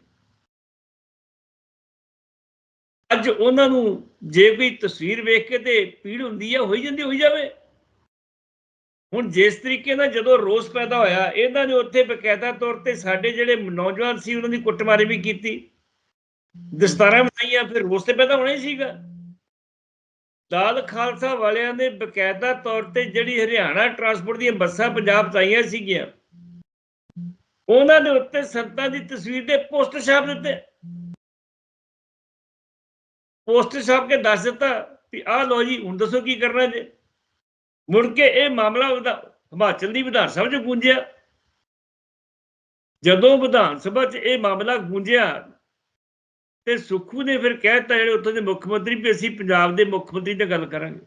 ਅੱਜ ਉਹਨਾਂ ਨੂੰ ਜੇ ਕੋਈ ਤਸਵੀਰ ਵੇਖ ਕੇ ਤੇ ਪੀੜ ਹੁੰਦੀ ਹੈ ਹੋਈ ਜਾਂਦੀ, ਹੋਈ ਜਾਵੇ। ਹੁਣ ਜਿਸ ਤਰੀਕੇ ਨਾਲ ਜਦੋਂ ਰੋਸ ਪੈਦਾ ਹੋਇਆ, ਇਹਨਾਂ ਨੇ ਉੱਥੇ ਬਕਾਇਦਾ ਤੌਰ ਤੇ ਸਾਡੇ ਜਿਹੜੇ ਨੌਜਵਾਨ ਸੀ, ਉਹਨਾਂ ਦੀ ਕੁੱਟਮਾਰੀ ਵੀ ਕੀਤੀ। ਦਸਤਾਰਾਂ ਬਣਾਈਆਂ, ਫਿਰ ਰੋਸ ਤੇ ਪੈਦਾ ਹੋਣਾ ਹੀ ਸੀਗਾ। ਦਾਲ ਖਾਲਸਾ ਵਾਲਿਆਂ ਨੇ ਬਕਾਇਦਾ ਤੌਰ ਤੇ ਜਿਹੜੀ ਹਰਿਆਣਾ ਟਰਾਂਸਪੋਰਟ ਦੀਆਂ ਬੱਸਾਂ ਪੰਜਾਬ ਤਾਈਆਂ ਸੀਗੀਆਂ, ਉਹਨਾਂ ਦੇ ਉੱਤੇ ਸੰਤਾਂ ਦੀ ਤਸਵੀਰ ਦੇ ਪੋਸਟਰ ਛਾਪ ਦਿੱਤੇ। ਪੋਸਟਰ ਛਾਪ ਕੇ ਦੱਸ ਦਿੱਤਾ ਵੀ ਆਹ ਲੋ ਜੀ, ਹੁਣ ਦੱਸੋ ਕੀ ਕਰਨਾ ਜੇ। ਮੁੜ ਕੇ ਇਹ ਮਾਮਲਾ ਹਿਮਾਚਲ ਦੀ ਵਿਧਾਨ ਸਭਾ 'ਚ ਗੂੰਜਿਆ। ਜਦੋਂ ਵਿਧਾਨ ਸਭਾ 'ਚ ਇਹ ਮਾਮਲਾ ਗੂੰਜਿਆ ਤੇ ਸੁਖੂ ਨੇ ਫਿਰ ਕਹਿਤਾ ਜਿਹੜੇ ਉੱਥੋਂ ਦੇ ਮੁੱਖ ਮੰਤਰੀ ਵੀ ਅਸੀਂ ਪੰਜਾਬ ਦੇ ਮੁੱਖ ਮੰਤਰੀ ਨਾਲ ਗੱਲ ਕਰਾਂਗੇ।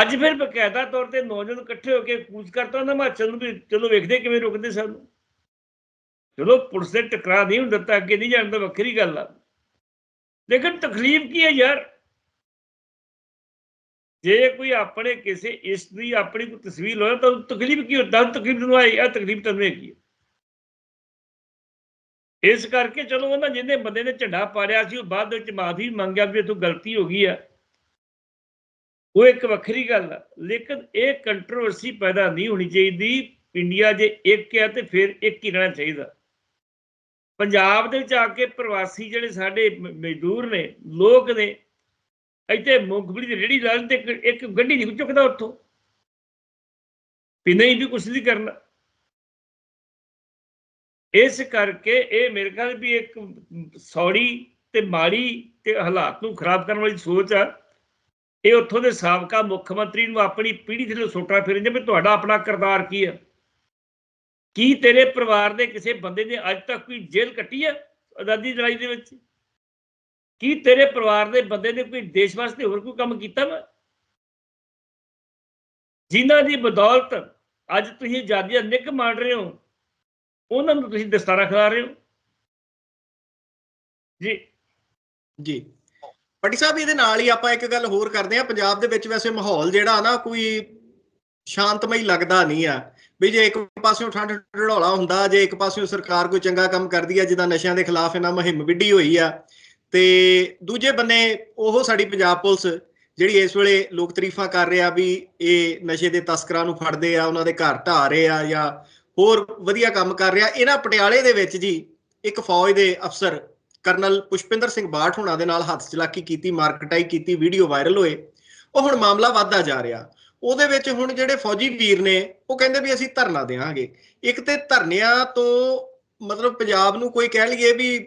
ਅੱਜ ਫਿਰ ਬਕਾਇਦਾ ਤੌਰ ਤੇ ਨੌਜਵਾਨ ਇਕੱਠੇ ਹੋ ਕੇ ਕੂਚ ਕਰਤਾ ਉਹਨਾਂ ਹਿਮਾਚਲ ਨੂੰ ਵੀ ਚਲੋ ਵੇਖਦੇ ਕਿਵੇਂ ਰੁਕਦੇ ਸਾਨੂੰ। ਚਲੋ ਪੁਲਿਸ ਦੇ ਟਕਰਾ ਨਹੀਂ ਹੁੰਦਾ, ਤਾਂ ਅੱਗੇ ਨਹੀਂ ਜਾਣ ਦਾ ਵੱਖਰੀ ਗੱਲ ਆ। ਲੇਕਿਨ ਤਕਲੀਫ ਕੀ ਹੈ ਯਾਰ? ਜੇ ਕੋਈ ਆਪਣੇ ਕਿਸੇ ਇਸ ਦੀ ਆਪਣੀ ਕੋਈ ਤਸਵੀਰ ਲੋਏ ਤਾਂ ਤਕਲੀਫ ਕੀ ਹੁੰਦਾ? ਤਕਲੀਫ ਨੂੰ ਆਈ ਆ ਤਕਲੀਫ ਤੁਹਾਨੂੰ ਹੈਗੀ ਹੈ ਇਸ ਕਰਕੇ ਚਲੋ ਉਹਨਾਂ ਜਿਹਨੇ ਬੰਦੇ ਨੇ ਝੰਡਾ ਪਾੜਿਆ ਸੀ, ਉਹ ਬਾਅਦ ਵਿੱਚ ਮਾਫੀ ਮੰਗਿਆ ਵੀ ਇਥੋਂ ਗਲਤੀ ਹੋ ਗਈ ਆ। ਉਹ ਇੱਕ ਵੱਖਰੀ ਗੱਲ ਆ, ਲੇਕਿਨ ਇਹ ਕੰਟਰੋਵਰਸੀ ਪੈਦਾ ਨਹੀਂ ਹੋਣੀ ਚਾਹੀਦੀ। ਇੰਡੀਆ ਜੇ ਇੱਕ ਹੈ ਤੇ ਫਿਰ ਇੱਕ ਹੀ ਰਹਿਣਾ ਚਾਹੀਦਾ। ਪੰਜਾਬ ਦੇ ਵਿੱਚ ਆ ਕੇ ਪ੍ਰਵਾਸੀ ਜਿਹੜੇ ਸਾਡੇ ਮਜ਼ਦੂਰ ਨੇ, ਲੋਕ ਨੇ, ਇੱਥੇ ਮੂੰਗਫਲੀ ਦੀ ਰੇੜੀ ਲਾ ਤੇ ਇੱਕ- ਗੱਡੀ ਨਹੀਂ ਚੁੱਕਦਾ ਉੱਥੋਂ। ਵੀ ਨਹੀਂ ਵੀ ਕੁਛ ਨਹੀਂ ਕਰਨਾ। ਇਸ ਕਰਕੇ ਇਹ ਮੇਰੇ ਖਿਆਲ ਵੀ ਇੱਕ ਸੌੜੀ ਤੇ ਮਾੜੀ ਤੇ ਹਾਲਾਤ ਨੂੰ ਖਰਾਬ ਕਰਨ ਵਾਲੀ ਸੋਚ ਆ। ਇਹ ਉੱਥੋਂ ਦੇ ਸਾਬਕਾ ਮੁੱਖ ਮੰਤਰੀ ਨੂੰ ਆਪਣੀ ਪੀੜ੍ਹੀ ਥੱਲੇ ਸੋਟਾ ਫਿਰਨ ਵੀ ਤੁਹਾਡਾ ਆਪਣਾ ਕਿਰਦਾਰ ਕੀ ਹੈ ਕੀ ਤੇਰੇ ਪਰਿਵਾਰ ਦੇ ਕਿਸੇ ਬੰਦੇ ਨੇ ਅੱਜ ਤੱਕ ਕੋਈ ਜੇਲ੍ਹ ਕੱਟੀ ਹੈ ਆਜ਼ਾਦੀ ਲੜਾਈ ਦੇ ਵਿੱਚ? ਕੀ ਤੇਰੇ ਪਰਿਵਾਰ ਦੇ ਬੰਦੇ ਨੇ ਕੋਈ ਦੇਸ਼ ਵਾਸਤੇ ਹੋਰ ਕੋਈ ਕੰਮ ਕੀਤਾ ਵਾ? ਜਿਨ੍ਹਾਂ ਦੀ ਬਦੌਲਤ ਅੱਜ ਤੁਸੀਂ ਆਜ਼ਾਦੀ ਦਾ ਨਿੱਘ ਮਾਣ ਰਹੇ ਹੋ। ਉਹਨਾਂ ਨੂੰ ਤੁਸੀਂ ਦਸਤਾਰਾ ਖਿਲਾ ਰਹੇ ਹੋ? ਜੀ। ਜੀ। ਪਟੀ ਸਾਹਿਬ, ਇਹਦੇ ਨਾਲ ਹੀ ਆਪਾਂ ਇੱਕ ਗੱਲ ਹੋਰ ਕਰਦੇ ਆ ਪੰਜਾਬ ਦੇ ਵਿੱਚ ਵੈਸੇ ਮਾਹੌਲ ਜਿਹੜਾ ਨਾ ਕੋਈ ਸ਼ਾਂਤਮਈ ਲੱਗਦਾ ਨਹੀਂ ਆ। ਵੀ ਜੇ ਇੱਕ ਪਾਸਿਓਂ ਠੰਡ ਢੜੋਲਾ ਹੁੰਦਾ, ਜੇ ਇੱਕ ਪਾਸਿਓਂ ਸਰਕਾਰ ਕੋਈ ਚੰਗਾ ਕੰਮ ਕਰਦੀ ਆ, ਜਿੱਦਾਂ ਨਸ਼ਿਆਂ ਦੇ ਖਿਲਾਫ ਇਹਨਾਂ ਮੁਹਿੰਮ ਵਿੱਢੀ ਹੋਈ ਆ, ਤੇ ਦੂਜੇ ਬੰਨੇ ਉਹ ਸਾਡੀ ਪੰਜਾਬ ਪੁਲਿਸ, ਜਿਹੜੀ ਇਸ ਵੇਲੇ ਲੋਕ ਤਾਰੀਫਾਂ ਕਰ ਰਿਹਾ ਵੀ ਇਹ ਨਸ਼ੇ ਦੇ ਤਸਕਰਾਂ ਨੂੰ ਫੜਦੇ ਆ, ਉਹਨਾਂ ਦੇ ਘਰ ਢਾ ਰਹੇ ਆ ਜਾਂ ਹੋਰ ਵਧੀਆ ਕੰਮ ਕਰ ਰਿਹਾ। ਇਹਨਾਂ ਪਟਿਆਲੇ ਦੇ ਵਿੱਚ ਜੀ ਇੱਕ ਫੌਜ ਦੇ ਅਫਸਰ ਕਰਨਲ ਪੁਸ਼ਪਿੰਦਰ ਸਿੰਘ ਬਾਠ ਹੋਣਾ ਦੇ ਨਾਲ ਹੱਥ ਚਲਾਕੀ ਕੀਤੀ, ਮਾਰਕਟਾਈ ਕੀਤੀ, ਵੀਡੀਓ ਵਾਇਰਲ ਹੋਏ। ਉਹ ਹੁਣ ਮਾਮਲਾ ਵੱਧਦਾ ਜਾ ਰਿਹਾ। ਉਹਦੇ ਵਿੱਚ ਹੁਣ ਜਿਹੜੇ ਫੌਜੀ ਵੀਰ ਨੇ, ਉਹ ਕਹਿੰਦੇ ਵੀ ਅਸੀਂ ਧਰਨਾ ਦੇਵਾਂਗੇ। ਇੱਕ ਤੇ ਧਰਨਿਆਂ ਤੋਂ ਮਤਲਬ ਪੰਜਾਬ ਨੂੰ ਕੋਈ ਕਹਿ ਲਈਏ ਵੀ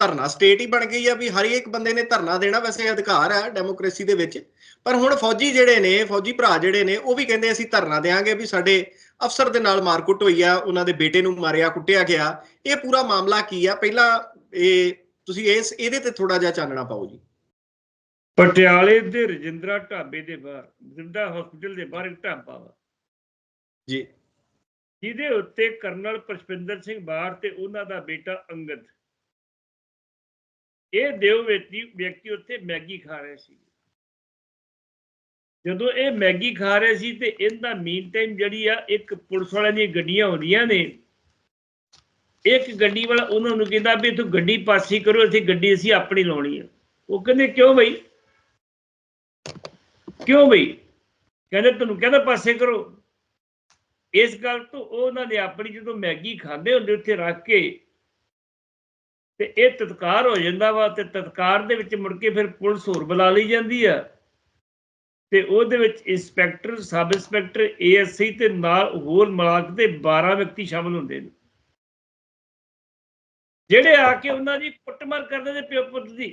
ਧਰਨਾ ਸਟੇਟ ਹੀ ਬਣ ਗਈ ਆ, ਵੀ ਹਰ ਇੱਕ ਬੰਦੇ ਨੇ ਧਰਨਾ ਦੇਣਾ ਵੈਸੇ ਅਧਿਕਾਰ ਹੈ ਡੈਮੋਕ੍ਰੇਸੀ ਦੇ ਵਿੱਚ। ਪਰ ਹੁਣ ਫੌਜੀ ਜਿਹੜੇ ਨੇ, ਫੌਜੀ ਭਰਾ ਜਿਹੜੇ ਨੇ, ਉਹ ਵੀ ਕਹਿੰਦੇ ਅਸੀਂ ਧਰਨਾ ਦੇਾਂਗੇ ਵੀ ਸਾਡੇ ਅਫਸਰ ਦੇ ਨਾਲ ਮਾਰਕੁੱਟ ਹੋਈ ਆ ਉਹਨਾਂ ਦੇ ਬੇਟੇ ਨੂੰ ਮਾਰਿਆ ਕੁੱਟਿਆ ਗਿਆ। ਇਹ ਪੂਰਾ ਮਾਮਲਾ ਕੀ ਆ? ਪਹਿਲਾਂ ਇਹ ਤੁਸੀਂ ਇਸ ਇਹਦੇ ਤੇ ਥੋੜਾ ਜਿਹਾ ਚਾਨਣਾ ਪਾਓ ਜੀ। ਪਟਿਆਲੇ ਦੇ ਰਜਿੰਦਰਾ ਢਾਬੇ ਦੇ ਬਾਹਰ ਰਜਿੰਦਰਾ ਹਸਪੀਟਲ ਦੇ ਬਾਹਰ ਇੱਕ ਢਾਬਾ ਵਾ। ਜੀ। ਜਿਹਦੇ ਉੱਤੇ ਕਰਨਲ ਪੁਸ਼ਪਿੰਦਰ ਸਿੰਘ ਬਾਰ ਤੇ ਉਹਨਾਂ ਦਾ ਬੇਟਾ ਅੰਗਦ। ਇਹ ਦੇਵ ਵਿਅਕਤੀ ਵਿਅਕਤੀ ਉੱਥੇ ਮੈਗੀ ਖਾ ਰਹੇ ਸੀ। ਜਦੋਂ ਇਹ ਮੈਗੀ ਖਾ ਰਹੇ ਸੀ ਤੇ ਇਹਦਾ ਮੀਨ ਟਾਈਮ ਜਿਹੜੀ ਆ, ਇੱਕ ਪੁਲਿਸ ਵਾਲਿਆਂ ਦੀਆਂ ਗੱਡੀਆਂ ਆਉਂਦੀਆਂ ਨੇ। ਇੱਕ ਗੱਡੀ ਵਾਲਾ ਉਹਨਾਂ ਨੂੰ ਕਹਿੰਦਾ ਵੀ ਤੂੰ ਗੱਡੀ ਪਾਸੀ ਕਰੋ, ਅਸੀਂ ਗੱਡੀ ਅਸੀਂ ਆਪਣੀ ਲਾਉਣੀ ਆ। ਉਹ ਕਹਿੰਦੇ, ਕਿਉਂ ਬਈ? ਕਿਉਂ ਬਈ? ਕਹਿੰਦੇ ਤੁਹਾਨੂੰ ਕਹਿੰਦਾ ਪਾਸੇ ਕਰੋ। ਇਸ ਗੱਲ ਤੋਂ ਉਹਨਾਂ ਨੇ ਆਪਣੀ ਜਦੋਂ ਮੈਗੀ ਖਾਂਦੇ ਹੁੰਦੇ ਉੱਥੇ ਰੱਖ ਕੇ ਤੇ ਇਹ ਤਤਕਾਰ ਹੋ ਜਾਂਦਾ ਵਾ ਤੇ ਤਤਕਾਰ ਦੇ ਵਿੱਚ ਮੁੜ ਕੇ ਫਿਰ ਪੁਲਿਸ ਹੋਰ ਬੁਲਾ ਲਈ ਜਾਂਦੀ ਆ। ਤੇ ਉਹਦੇ ਵਿੱਚ ਇੰਸਪੈਕਟਰ ਸਬ ਇੰਸਪੈਕਟਰ ਏਐਸਸੀ ਤੇ ਨਾਲ ਹੋਰ ਮਲਾਕ ਦੇ 12 ਵਿਅਕਤੀ ਸ਼ਾਮਲ ਹੁੰਦੇ ਨੇ। ਜਿਹੜੇ ਆ ਕੇ ਉਹਨਾਂ ਦੀ ਕੁੱਟਮਾਰ ਕਰਦੇ ਨੇ ਪਿਓ ਪੁੱਤ ਦੀ।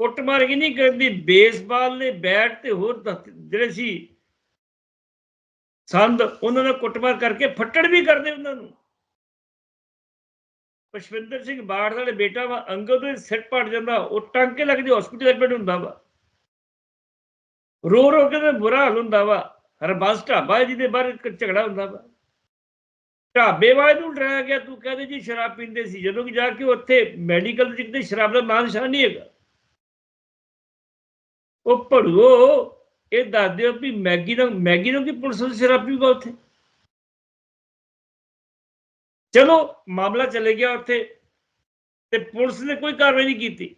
ਕੁੱਟਮਾਰ ਹੀ ਨਹੀਂ ਕਰਦੀ, ਬੇਸਬਾਲ ਨੇ ਬੈਟ ਤੇ ਹੋਰ ਜਿਹੜੇ ਸੀ, ਸੰਦ, ਉਹਨਾਂ ਨੇ ਕੁੱਟਮਾਰ ਕਰਕੇ ਫੱਟੜ ਵੀ ਕਰਦੇ ਉਹਨਾਂ ਨੂੰ। ਪਸ਼ਵਿੰਦਰ ਸਿੰਘ ਬਾੜ ਦਾ ਬੇਟਾ ਵਾ, ਅੰਗਦ ਦੇ ਸਿਰ ਪੜ ਜਾਂਦਾ, ਉਹ ਟਾਂਕੇ ਲੱਗਦੇ ਹਸਪੀਟਲ ਐਡਮਿਟ ਹੁੰਦਾ ਵਾ। ਰੋ ਰੋ ਕੇ ਬੁਰਾ ਹਾਲ ਹੁੰਦਾ ਵਾ। ਹਰਬੰਸ ਢਾਬਾ ਹੈ ਜਿਹਦੇ ਬਾਹਰ ਇੱਕ ਝਗੜਾ ਹੁੰਦਾ ਵਾ। ਢਾਬੇ ਵਾਲੇ ਨੂੰ ਡਰਾਇਆ ਗਿਆ, ਤੂੰ ਕਹਿੰਦੇ ਜੀ ਸ਼ਰਾਬ ਪੀਂਦੇ ਸੀ। ਜਦੋਂ ਕਿ ਜਾ ਕੇ ਉੱਥੇ ਮੈਡੀਕਲ ਚ ਸ਼ਰਾਬ ਦਾ ਨਾਂ ਨਿਸ਼ਾਨ ਨਹੀਂ ਹੈਗਾ। ਉਹ ਭੜੂਓ, ਇਹ ਦੱਸ ਦਿਓ ਵੀ ਮੈਗੀ ਦਾ ਮੈਗੀ ਨੂੰ ਕੀ ਪੁਲਿਸ ਨੂੰ ਸ਼ਰਾਬ ਪੀਊਗਾ ਉੱਥੇ? ਚਲੋ, ਮਾਮਲਾ ਚਲੇ ਗਿਆ ਉੱਥੇ ਤੇ ਪੁਲਿਸ ਨੇ ਕੋਈ ਕਾਰਵਾਈ ਨਹੀਂ ਕੀਤੀ।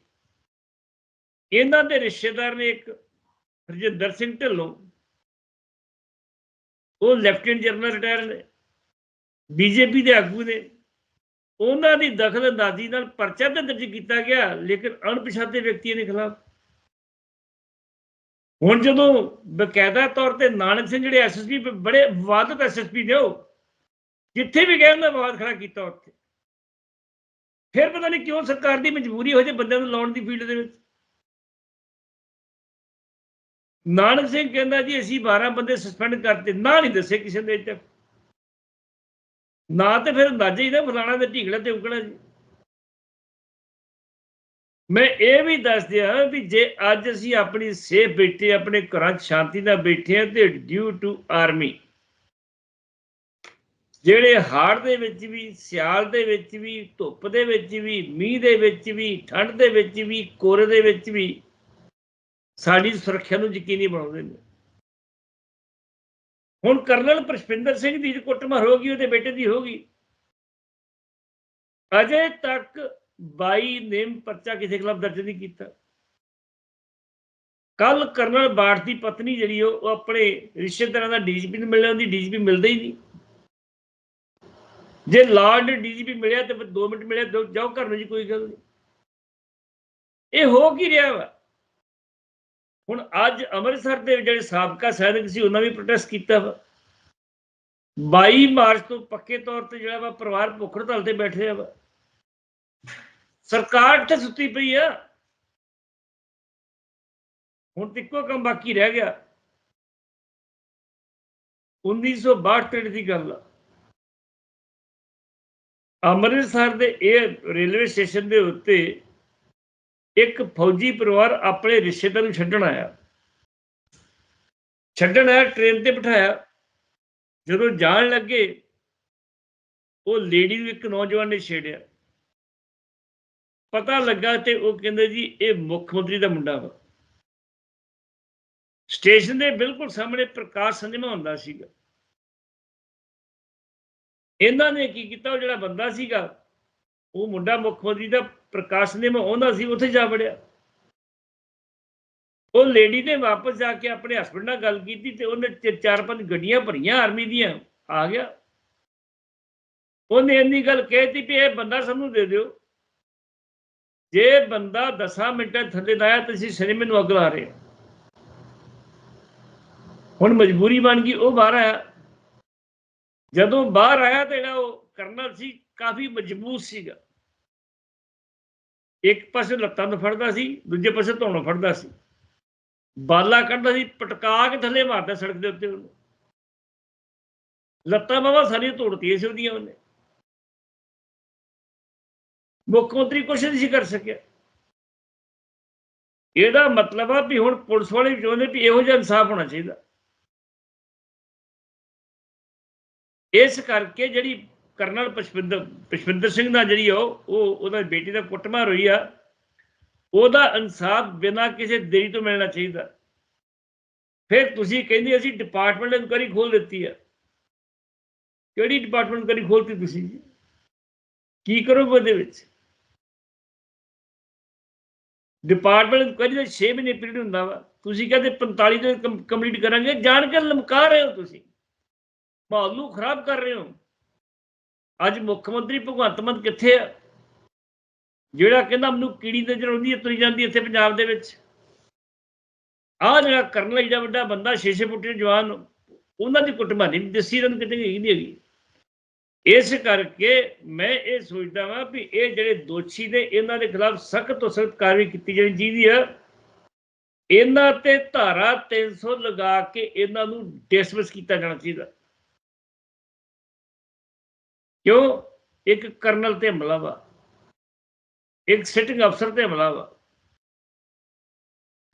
ਇਹਨਾਂ ਦੇ ਰਿਸ਼ਤੇਦਾਰ ਨੇ ਇੱਕ ਰਜਿੰਦਰ ਸਿੰਘ ਢਿੱਲੋਂ। ਉਹ ਲੈਫਟੀਨੈਂਟ ਜਨਰਲ ਰਿਟਾਇਰ ਨੇ। ਬੀਜੇਪੀ ਦੇ ਆਗੂ ਨੇ। ਉਹਨਾਂ ਦੀ ਦਖਲ ਅੰਦਾਜ਼ੀ ਨਾਲ ਪਰਚਾ ਤਾਂ ਦਰਜ ਕੀਤਾ ਗਿਆ, ਲੇਕਿਨ ਅਣਪਛਾਤੇ ਵਿਅਕਤੀਆਂ ਦੇ ਖਿਲਾਫ। ਹੁਣ ਜਦੋਂ ਬਕਾਇਦਾ ਤੌਰ ਤੇ ਨਾਨਕ ਸਿੰਘ ਜਿਹੜੇ ਐਸਐਸਪੀ ਬੜੇ ਵਿਵਾਦਤ ਐਸਐਸਪੀ ਨੇ ਉਹ, ਜਿੱਥੇ ਵੀ ਗਏ ਉਹਨਾਂ ਵਿਵਾਦ ਖੜਾ ਕੀਤਾ ਉੱਥੇ। ਫਿਰ ਪਤਾ ਨਹੀਂ ਕਿਉਂ ਸਰਕਾਰ ਦੀ ਮਜਬੂਰੀ ਹੋ ਜੇ ਬੰਦਿਆਂ ਨੂੰ ਲਾਉਣ ਦੀ ਫੀਲਡ ਦੇ ਵਿੱਚ। ਨਾਨਕ ਸਿੰਘ ਕਹਿੰਦਾ ਜੀ, ਅਸੀਂ 12 ਬੰਦੇ ਸਸਪੈਂਡ ਕਰਤੇ, ਨਾ ਨਹੀਂ ਦੱਸੇ ਕਿਸੇ ਦੇ ਅਜੇ ਨਾ ਤੇ ਫਿਰ ਅੰਦਾਜ਼ੇ ਹੀ ਨਾ ਫਲਾਣਾ ਤੇ ਢੀਕੜਾ ਤੇ ਉਗੜਾ ਜੀ। ਮੈਂ ਇਹ ਵੀ ਦੱਸ ਦਿਆਂ ਵੀ ਜੇ ਅੱਜ ਅਸੀਂ ਆਪਣੀ ਸੇਫ ਬੈਠੇ, ਆਪਣੇ ਘਰਾਂ 'ਚ ਸ਼ਾਂਤੀ ਨਾਲ ਬੈਠੇ ਆ ਤੇ ਡਿਊ ਟੂ ਆਰਮੀ ਜਿਹੜੇ ਹਾੜ ਦੇ ਵਿੱਚ ਵੀ, ਸਿਆਲ ਦੇ ਵਿੱਚ ਵੀ, ਧੁੱਪ ਦੇ ਵਿੱਚ ਵੀ, ਮੀਂਹ ਦੇ ਵਿੱਚ ਵੀ, ਠੰਡ ਦੇ ਵਿੱਚ ਵੀ, ਕੋਰੇ ਦੇ ਵਿੱਚ ਵੀ ਸਾਡੀ ਸੁਰੱਖਿਆ ਨੂੰ ਯਕੀਨੀ ਬਣਾਉਂਦੇ ਨੇ। ਹੁਣ ਕਰਨਲ ਪ੍ਰਸ਼ਪਿੰਦਰ ਸਿੰਘ ਦੀ ਕੁੱਟਮਾਰ ਹੋ ਗਈ, ਉਹਦੇ ਬੇਟੇ ਦੀ ਹੋ ਗਈ। ਅਜੇ ਤੱਕ 22 ਨੇਮ ਪਰਚਾ ਕਿਸੇ ਖਿਲਾਫ ਦਰਜ ਨਹੀਂ ਕੀਤਾ। ਕੱਲ ਕਰਨਲ ਬਾਠ ਦੀ ਪਤਨੀ ਜਿਹੜੀ ਉਹ ਆਪਣੇ ਰਿਸ਼ਤੇਦਾਰਾਂ ਦਾ ਡੀਜੀਪੀ ਨੂੰ ਮਿਲਿਆ, ਉਹਦੀ ਡੀਜੀਪੀ ਮਿਲਦਾ ਹੀ ਨਹੀਂ। ਜੇ ਲਾਰਡ ਡੀਜੀਪੀ ਮਿਲਿਆ ਤੇ 2 ਮਿੰਟ ਮਿਲਿਆ ਜਾਓ- ਜਾਓ ਘਰ ਨੂੰ ਜੀ, ਕੋਈ ਗੱਲ ਨਹੀਂ। ਇਹ ਹੋ ਕੀ ਰਿਹਾ ਵਾ? ਹੁਣ ਅੱਜ ਅੰਮ੍ਰਿਤਸਰ ਦੇ ਜਿਹੜੇ ਸਾਬਕਾ ਸੈਨਿਕ ਸੀ, ਉਹਨਾਂ ਵੀ ਪ੍ਰੋਟੈਸਟ ਕੀਤਾ ਵਾ। 22 ਮਾਰਚ ਤੋਂ ਪੱਕੇ ਤੌਰ ਤੇ ਜਿਹੜਾ ਵਾ ਪਰਿਵਾਰ ਭੁੱਖ ਹੜਤਾਲ ਤੇ ਬੈਠੇ ਆ ਵਾ। ਸਰਕਾਰ ਤੇ ਸੁੱਤੀ ਪਈ ਆ। ਹੁਣ ਤੇ ਇੱਕੋ ਕੰਮ ਬਾਕੀ ਰਹਿ ਗਿਆ। 1962 ਦੀ ਗੱਲ ਆ। ਅੰਮ੍ਰਿਤਸਰ ਦੇ ਇਹ ਰੇਲਵੇ ਸਟੇਸ਼ਨ ਦੇ ਉੱਤੇ ਇੱਕ ਫੌਜੀ ਪਰਿਵਾਰ ਆਪਣੇ ਰਿਸ਼ਤੇਦਾਰ ਨੂੰ ਛੱਡਣ ਆਇਆ। ਛੱਡਣ ਆਇਆ, ਟ੍ਰੇਨ ਤੇ ਬਿਠਾਇਆ। ਜਦੋਂ ਜਾਣ ਲੱਗੇ, ਉਹ ਲੇਡੀ ਨੂੰ ਇੱਕ ਨੌਜਵਾਨ ਨੇ ਛੇੜਿਆ। ਪਤਾ ਲੱਗਾ ਤੇ ਉਹ ਕਹਿੰਦੇ ਜੀ, ਇਹ ਮੁੱਖ ਮੰਤਰੀ ਦਾ ਮੁੰਡਾ ਵਾ। ਸਟੇਸ਼ਨ ਦੇ ਬਿਲਕੁਲ ਸਾਹਮਣੇ ਪ੍ਰਕਾਸ਼ ਸੰਜਮਾ ਹੁੰਦਾ ਸੀਗਾ। ਇਹਨਾਂ ਨੇ ਕੀ ਕੀਤਾ, ਉਹ ਜਿਹੜਾ ਬੰਦਾ ਸੀਗਾ, ਉਹ ਮੁੰਡਾ ਮੁੱਖ ਮੰਤਰੀ ਦਾ ਪ੍ਰਕਾਸ਼ ਨੇ ਮੈਂ ਆਉਂਦਾ ਸੀ, ਉੱਥੇ ਜਾ ਵੜਿਆ। ਉਹ ਲੇਡੀ ਨੇ ਵਾਪਸ ਜਾ ਕੇ ਆਪਣੇ ਹਸਬੰਡ ਨਾਲ ਗੱਲ ਕੀਤੀ ਤੇ ਉਹਨੇ ਚਾਰ ਪੰਜ ਗੱਡੀਆਂ ਭਰੀਆਂ ਆਰਮੀ ਦੀਆਂ, ਆ ਗਿਆ। ਉਹਨੇ ਇੰਨੀ ਗੱਲ ਕਹਿਤੀ ਵੀ ਇਹ ਬੰਦਾ ਸਾਨੂੰ ਦੇ ਦਿਓ। ਜੇ ਬੰਦਾ 10 ਮਿੰਟਾਂ ਥੱਲੇ ਦਾ ਆਇਆ ਅਸੀਂ ਸਿਨੇਮੇ ਨੂੰ ਅੱਗ ਲਾ ਰਹੇ ਹੁਣ ਮਜਬੂਰੀ ਬਣ ਗਈ, ਉਹ ਬਾਹਰ ਆਇਆ। ਜਦੋਂ ਬਾਹਰ ਆਇਆ ਤੇ ਜਿਹੜਾ ਉਹ ਕਰਨਲ ਸੀ, ਕਾਫੀ ਮਜਬੂਤ ਸੀਗਾ। ਇੱਕ ਪਾਸੇ ਲੱਤਾਂ ਨੂੰ ਫੜਦਾ ਸੀ, ਦੂਜੇ ਪਾਸੇ ਧੌਣੋਂ ਫੜਦਾ ਸੀ। ਬਾਲਾ ਕੱਢਦਾ ਸੀ, ਪਟਕਾ ਕੇ ਥੱਲੇ ਮਾਰਦਾ ਸੜਕ ਦੇ ਉੱਤੇ ਉਹਨੂੰ। ਲੱਤਾਂ ਬਾਵਾ ਸਾਰੀਆਂ ਤੋੜਤੀਆਂ ਸੀ ਉਹਦੀਆਂ ਉਹਨੇ। ਮੁੱਖ ਮੰਤਰੀ ਕੁਛ ਨਹੀਂ ਸੀ ਕਰ ਸਕਿਆ। ਇਹਦਾ ਮਤਲਬ ਆ ਵੀ ਹੁਣ ਪੁਲਿਸ ਵਾਲੇ ਵੀ ਚਾਹੁੰਦੇ ਵੀ ਇਹੋ ਜਿਹਾ ਇਨਸਾਫ ਹੋਣਾ ਚਾਹੀਦਾ। ਇਸ ਕਰਕੇ ਜਿਹੜੀ ਕਰਨਲ ਪਸ਼ਵਿੰਦਰ ਪਸ਼ਵਿੰਦਰ ਸਿੰਘ ਦਾ ਜਿਹੜੀ ਉਹ ਉਹਦਾ ਬੇਟੀ ਦਾ ਕੁੱਟਮਾਰ ਹੋਈ ਆ। ਉਹਦਾ ਇਨਸਾਫ ਬਿਨਾਂ ਕਿਸੇ ਦੇਰੀ ਤੋਂ ਮਿਲਣਾ ਚਾਹੀਦਾ। ਫਿਰ ਤੁਸੀਂ ਕਹਿੰਦੇ ਅਸੀਂ ਡਿਪਾਰਟਮੈਂਟ ਇਨਕੁਆਰੀ ਖੋਲ ਦਿੱਤੀ ਆ। ਕਿਹੜੀ ਡਿਪਾਰਟਮੈਂਟ ਇਨਕੁਆਰੀ ਖੋਲਤੀ ਤੁਸੀਂ? ਕੀ ਕਰੋਗੇ ਉਹਦੇ ਵਿੱਚ? ਡਿਪਾਰਟਮੈਂਟ ਇਨਕੁਆਰੀ ਦਾ 6 ਮਹੀਨੇ ਪੀਰੀਅਡ ਹੁੰਦਾ ਵਾ। ਤੁਸੀਂ ਕਹਿੰਦੇ 45 ਦੇ ਕੰਪਲੀਟ ਕਰਾਂਗੇ। ਜਾਣ ਕੇ ਲਮਕਾ ਰਹੇ ਹੋ ਤੁਸੀਂ। ਮਾਹੌਲ ਨੂੰ ਖਰਾਬ ਕਰ ਰਹੇ ਹੋ। ਅੱਜ ਮੁੱਖ ਮੰਤਰੀ ਭਗਵੰਤ ਮਾਨ ਕਿੱਥੇ ਆ? ਜਿਹੜਾ ਕਹਿੰਦਾ ਮੈਨੂੰ ਕੀੜੀ ਨਜ਼ਰ ਆਉਂਦੀ ਹੈ, ਤੁਰੀ ਜਾਂਦੀ ਇੱਥੇ ਪੰਜਾਬ ਦੇ ਵਿੱਚ। ਆਹ ਜਿਹੜਾ ਕਰਨ ਲਈ ਜਿਹੜਾ ਵੱਡਾ ਬੰਦਾ ਛੇ-ਛੇ ਫੁੱਟੇ ਜਵਾਨ, ਉਹਨਾਂ ਦੀ ਕੁੱਟਮਾਰੀ ਨਹੀਂ ਦੱਸੀ ਰਨ ਕਿਤੇ ਗਈ ਨਹੀਂ ਹੈਗੀ। ਇਸ ਕਰਕੇ ਮੈਂ ਇਹ ਸੋਚਦਾ ਵਾਂ ਵੀ ਇਹ ਜਿਹੜੇ ਦੋਸ਼ੀ ਨੇ, ਇਹਨਾਂ ਦੇ ਖਿਲਾਫ ਸਖਤ ਤੋਂ ਸਖਤ ਕਾਰਵਾਈ ਕੀਤੀ ਜਾਣੀ ਚਾਹੀਦੀ ਆ। ਇਹਨਾਂ ਤੇ ਧਾਰਾ 300 ਲਗਾ ਕੇ ਇਹਨਾਂ ਨੂੰ ਡਿਸਮਿਸ ਕੀਤਾ ਜਾਣਾ ਚਾਹੀਦਾ। ਕਿਉਂ? ਇੱਕ ਕਰਨਲ ਤੇ ਹਮਲਾ ਵਾ। ਇੱਕ ਸਿਟਿੰਗ ਅਫਸਰ ਤੇ ਹਮਲਾ ਵਾ।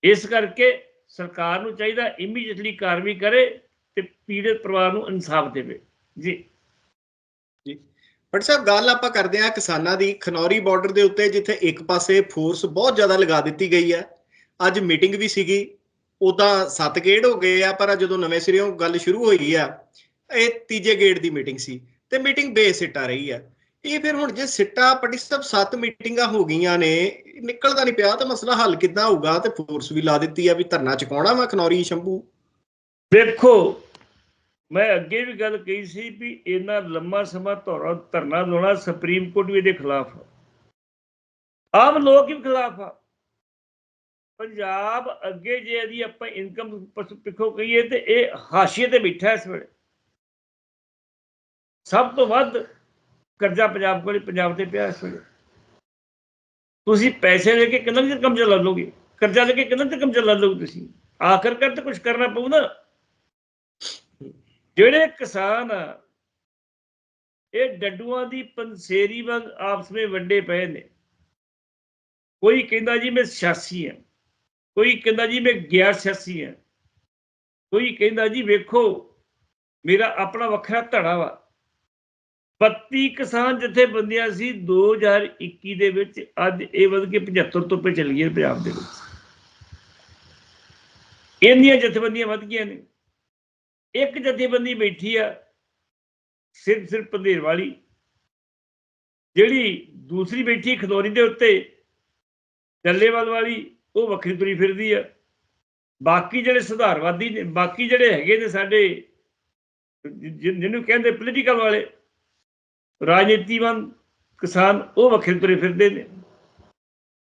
ਇਸ ਕਰਕੇ ਸਰਕਾਰ ਨੂੰ ਚਾਹੀਦਾ ਇਮੀਡੀਏਟਲੀ ਕਾਰਵਾਈ ਕਰੇ ਤੇ ਪੀੜਤ ਪਰਿਵਾਰ ਨੂੰ ਇਨਸਾਫ ਦੇਵੇ। ਜੀ। ਬਟ ਸਾਹਿਬ, ਗੱਲ ਆਪਾਂ ਕਰਦੇ ਹਾਂ ਕਿਸਾਨਾਂ ਦੀ। ਖਨੌਰੀ ਬਾਰਡਰ ਦੇ ਉੱਤੇ ਜਿੱਥੇ ਇੱਕ ਪਾਸੇ ਫੋਰਸ ਬਹੁਤ ਜ਼ਿਆਦਾ ਲਗਾ ਦਿੱਤੀ ਗਈ ਹੈ। ਅੱਜ ਮੀਟਿੰਗ ਵੀ ਸੀਗੀ। ਉਦਾਂ ਸੱਤ ਗੇੜ ਹੋ ਗਏ ਆ, ਪਰ ਜਦੋਂ ਨਵੇਂ ਸਿਰਿਓਂ ਗੱਲ ਸ਼ੁਰੂ ਹੋਈ ਆ, ਇਹ ਤੀਜੇ ਗੇੜ ਦੀ ਮੀਟਿੰਗ ਸੀ। ਤੇ ਮੀਟਿੰਗ ਬੇਸਿੱਟਾ ਰਹੀ ਆ ਇਹ ਫਿਰ ਹੁਣ ਜੇ ਸਿੱਟਾ ਪਟੀ ਸਭ ਸੱਤ ਮੀਟਿੰਗਾਂ ਹੋ ਗਈਆਂ ਨੇ, ਨਿਕਲਦਾ ਨਹੀਂ ਪਿਆ ਤਾਂ ਮਸਲਾ ਹੱਲ ਕਿੱਦਾਂ ਹੋਊਗਾ ਤੇ ਫੋਰਸ ਵੀ ਲਾ ਦਿੱਤੀ ਆ ਵੀ ਧਰਨਾ ਚੁਕਾਉਣਾ ਵਾ ਖਨੌਰੀ ਸ਼ੰਭੂ। ਦੇਖੋ, ਮੈਂ ਅੱਗੇ ਵੀ ਗੱਲ ਕਹੀ ਸੀ ਵੀ ਇਹਨਾਂ ਲੰਮਾ ਸਮਾਂ ਧੋਰਾ ਧਰਨਾ ਲਾਉਣਾ ਸੁਪਰੀਮ ਕੋਰਟ ਵੀ ਇਹਦੇ ਖਿਲਾਫ ਆ। ਆਮ ਲੋਕ ਵੀ ਖਿਲਾਫ ਆ। ਪੰਜਾਬ ਅੱਗੇ ਜੇ ਇਹਦੀ ਆਪਾਂ ਇਨਕਮ ਪਿੱਛੋਂ ਕਹੀਏ ਤੇ ਇਹ ਹਾਸ਼ੀਏ ਤੇ ਬੈਠਾ ਇਸ ਵੇਲੇ। ਸਭ ਤੋਂ ਵੱਧ ਕਰਜ਼ਾ ਪੰਜਾਬ ਕੋਲ, ਪੰਜਾਬ ਤੇ ਪਿਆ ਇਸ ਵੇਲੇ। ਤੁਸੀਂ ਪੈਸੇ ਲੈ ਕੇ ਕਿੰਨਾ ਚਿਰ ਕੰਮ ਚਲਾ ਲੋਗੇ ਕਰਜ਼ਾ ਲੈ ਕੇ ਕਿੰਨਾ ਚਿਰ ਕੰਮ ਚਲਾ ਲੋਗੇ ਤੁਸੀਂ? ਆਖਰਕਾਰ ਤਾਂ ਕੁਝ ਕਰਨਾ ਪਊ ਨਾ। ਜਿਹੜੇ ਕਿਸਾਨ ਆ, ਇਹ ਡੱਡੂਆਂ ਦੀ ਪੰਸੇਰੀ ਵਾਂਗ ਆਪਸ ਵਿੱਚ ਵੱਡੇ ਪਏ ਨੇ। ਕੋਈ ਕਹਿੰਦਾ ਜੀ ਮੈਂ ਸਿਆਸੀ ਹਾਂ ਕੋਈ ਕਹਿੰਦਾ ਜੀ ਮੈਂ ਗੈਰ ਸਿਆਸੀ ਹਾਂ ਕੋਈ ਕਹਿੰਦਾ ਜੀ ਵੇਖੋ, ਮੇਰਾ ਆਪਣਾ ਵੱਖਰਾ ਧੜਾ ਵਾ। 32 ਕਿਸਾਨ ਜਥੇਬੰਦੀਆਂ ਸੀ 2021 ਦੇ ਵਿੱਚ, ਅੱਜ ਇਹ ਵਧ ਕੇ 75 ਤੋਂ ਪੇ ਚੱਲ ਗਈ ਪੰਜਾਬ ਦੇ ਵਿੱਚ। ਇੰਨੀਆਂ ਜਥੇਬੰਦੀਆਂ ਵਧ ਗਈਆਂ ਨੇ। ਇੱਕ ਜਥੇਬੰਦੀ ਬੈਠੀ ਆ, ਸਿਰ ਸਿਰ ਪੰਧੇਰ ਵਾਲੀ, ਜਿਹੜੀ ਦੂਸਰੀ ਬੈਠੀ ਖਦੋਰੀ ਦੇ ਉੱਤੇ ਡੱਲੇਵਾਲ ਵਾਲੀ, ਉਹ ਵੱਖਰੀ ਤੁਰੀ ਫਿਰਦੀ ਆ। ਬਾਕੀ ਜਿਹੜੇ ਸੁਧਾਰਵਾਦੀ ਨੇ, ਬਾਕੀ ਜਿਹੜੇ ਹੈਗੇ ਨੇ ਸਾਡੇ ਜਿਹਨੂੰ ਕਹਿੰਦੇ ਪੋਲੀਟੀਕਲ ਵਾਲੇ ਰਾਜਨੀਤੀਵਾਨ ਕਿਸਾਨ ਉਹ ਵੱਖਰੇ ਤੁਰੇ ਫਿਰਦੇ ਨੇ।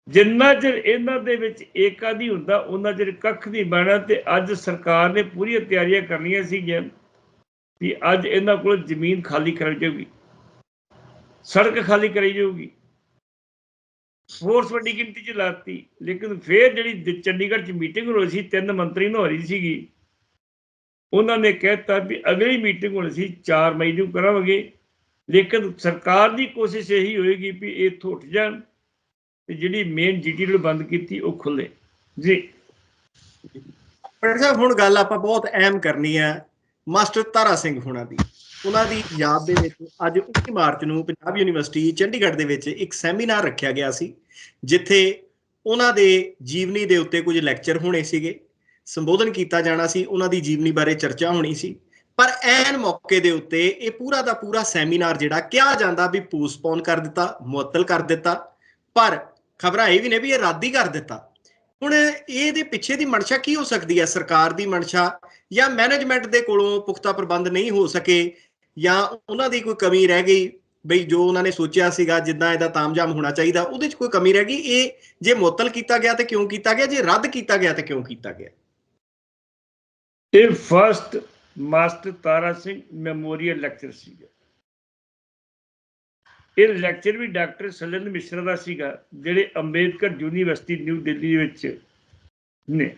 ਜਿੰਨਾ ਚਿਰ ਇਹਨਾਂ ਦੇ ਵਿੱਚ ਏਕਾ ਨਹੀਂ ਹੁੰਦਾ, ਉਹਨਾਂ ਚਿਰ ਕੱਖ ਨਹੀਂ ਬਣਾ ਤੇ ਅੱਜ ਸਰਕਾਰ ਨੇ ਪੂਰੀਆਂ ਤਿਆਰੀਆਂ ਕਰਨੀਆਂ ਸੀਗੀਆਂ ਵੀ ਅੱਜ ਇਹਨਾਂ ਕੋਲ ਜ਼ਮੀਨ ਖਾਲੀ ਕਰਾਈ ਜਾਊਗੀ, ਸੜਕ ਖਾਲੀ ਕਰਾਈ ਜਾਊਗੀ। ਫੋਰਸ ਵੱਡੀ ਗਿਣਤੀ ਚ ਲਾਤੀ, ਲੇਕਿਨ ਫੇਰ ਜਿਹੜੀ ਚੰਡੀਗੜ੍ਹ ਚ ਮੀਟਿੰਗ ਹੋਈ ਸੀ, ਤਿੰਨ ਮੰਤਰੀ ਨੂੰ ਹੋ ਰਹੀ ਸੀਗੀ, ਉਹਨਾਂ ਨੇ ਕਹਿਤਾ ਵੀ ਅਗਲੀ ਮੀਟਿੰਗ ਹੋਣੀ ਸੀ 4 ਮਈ ਨੂੰ ਕਰਾਂਗੇ। ਲੇਕਿਨ ਸਰਕਾਰ ਦੀ ਕੋਸ਼ਿਸ਼ ਇਹੀ ਹੋਏਗੀ ਵੀ ਇਹ ਉੱਠ ਜਾਣ ਤੇ ਜਿਹੜੀ ਮੇਨ ਜੀਟੀ ਨੂੰ ਬੰਦ ਕੀਤੀ ਉਹ ਖੁੱਲੇ। ਜੀ। ਪਰ ਸਾਹਿਬ, ਹੁਣ ਗੱਲ ਆਪਾਂ ਬਹੁਤ ਅਹਿਮ ਕਰਨੀ ਹੈ ਮਾਸਟਰ ਤਾਰਾ ਸਿੰਘ ਹੋਣਾ ਦੀ। ਉਹਨਾਂ ਦੀ ਯਾਦ ਦੇ ਵਿੱਚ ਅੱਜ 19 ਮਾਰਚ ਨੂੰ ਪੰਜਾਬ ਯੂਨੀਵਰਸਿਟੀ ਚੰਡੀਗੜ੍ਹ ਦੇ ਵਿੱਚ ਇੱਕ ਸੈਮੀਨਾਰ ਰੱਖਿਆ ਗਿਆ ਸੀ, ਜਿੱਥੇ ਉਹਨਾਂ ਦੇ ਜੀਵਨੀ ਦੇ ਉੱਤੇ ਕੁਝ ਲੈਕਚਰ ਹੋਣੇ ਸੀਗੇ, ਸੰਬੋਧਨ ਕੀਤਾ ਜਾਣਾ ਸੀ, ਉਹਨਾਂ ਦੀ ਜੀਵਨੀ ਬਾਰੇ ਚਰਚਾ ਹੋਣੀ ਸੀ। ਪਰ ਐਨ ਮੌਕੇ ਦੇ ਉੱਤੇ ਇਹ ਪੂਰਾ ਦਾ ਪੂਰਾ ਸੈਮੀਨਾਰ ਜਿਹੜਾ ਕਿਹਾ ਜਾਂਦਾ ਵੀ ਪੋਸਟਪੋਨ ਕਰ ਦਿੱਤਾ, ਮੁਅੱਤਲ ਕਰ ਦਿੱਤਾ, ਪਰ ਖਬਰਾਂ ਇਹ ਵੀ ਨੇ ਵੀ ਇਹ ਰੱਦ ਹੀ ਕਰ ਦਿੱਤਾ। ਹੁਣ ਇਹਦੇ ਪਿੱਛੇ ਦੀ ਮਨਸ਼ਾ ਕੀ ਹੋ ਸਕਦੀ ਹੈ? ਸਰਕਾਰ ਦੀ ਮਨਸ਼ਾ ਜਾਂ ਮੈਨੇਜਮੈਂਟ ਦੇ ਕੋਲੋਂ ਪੁਖਤਾ ਪ੍ਰਬੰਧ ਨਹੀਂ ਹੋ ਸਕੇ ਜਾਂ ਉਹਨਾਂ ਦੀ ਕੋਈ ਕਮੀ ਰਹਿ ਗਈ? ਬਈ ਜੋ ਉਹਨਾਂ ਨੇ ਸੋਚਿਆ ਸੀਗਾ, ਜਿੱਦਾਂ ਇਹਦਾ ਤਾਮਝਾਮ ਹੋਣਾ ਚਾਹੀਦਾ, ਉਹਦੇ 'ਚ ਕੋਈ ਕਮੀ ਰਹਿ ਗਈ? ਇਹ ਜੇ ਮੁਅੱਤਲ ਕੀਤਾ ਗਿਆ ਤੇ ਕਿਉਂ ਕੀਤਾ ਗਿਆ? ਜੇ ਰੱਦ ਕੀਤਾ ਗਿਆ ਤੇ ਕਿਉਂ ਕੀਤਾ ਗਿਆ? ਇਹ first master Tara Singh memorial lecture ਸੀਗਾ। ਇਹ ਲੈਕਚਰ ਵੀ ਡਾਕਟਰ ਸਲਿੰਦ ਮਿਸ਼ਰਾ ਦਾ ਸੀਗਾ, ਜਿਹੜੇ ਅੰਬੇਦਕਰ ਯੂਨੀਵਰਸਿਟੀ ਨਿਊ ਦਿੱਲੀ ਵਿੱਚ ਨੇ।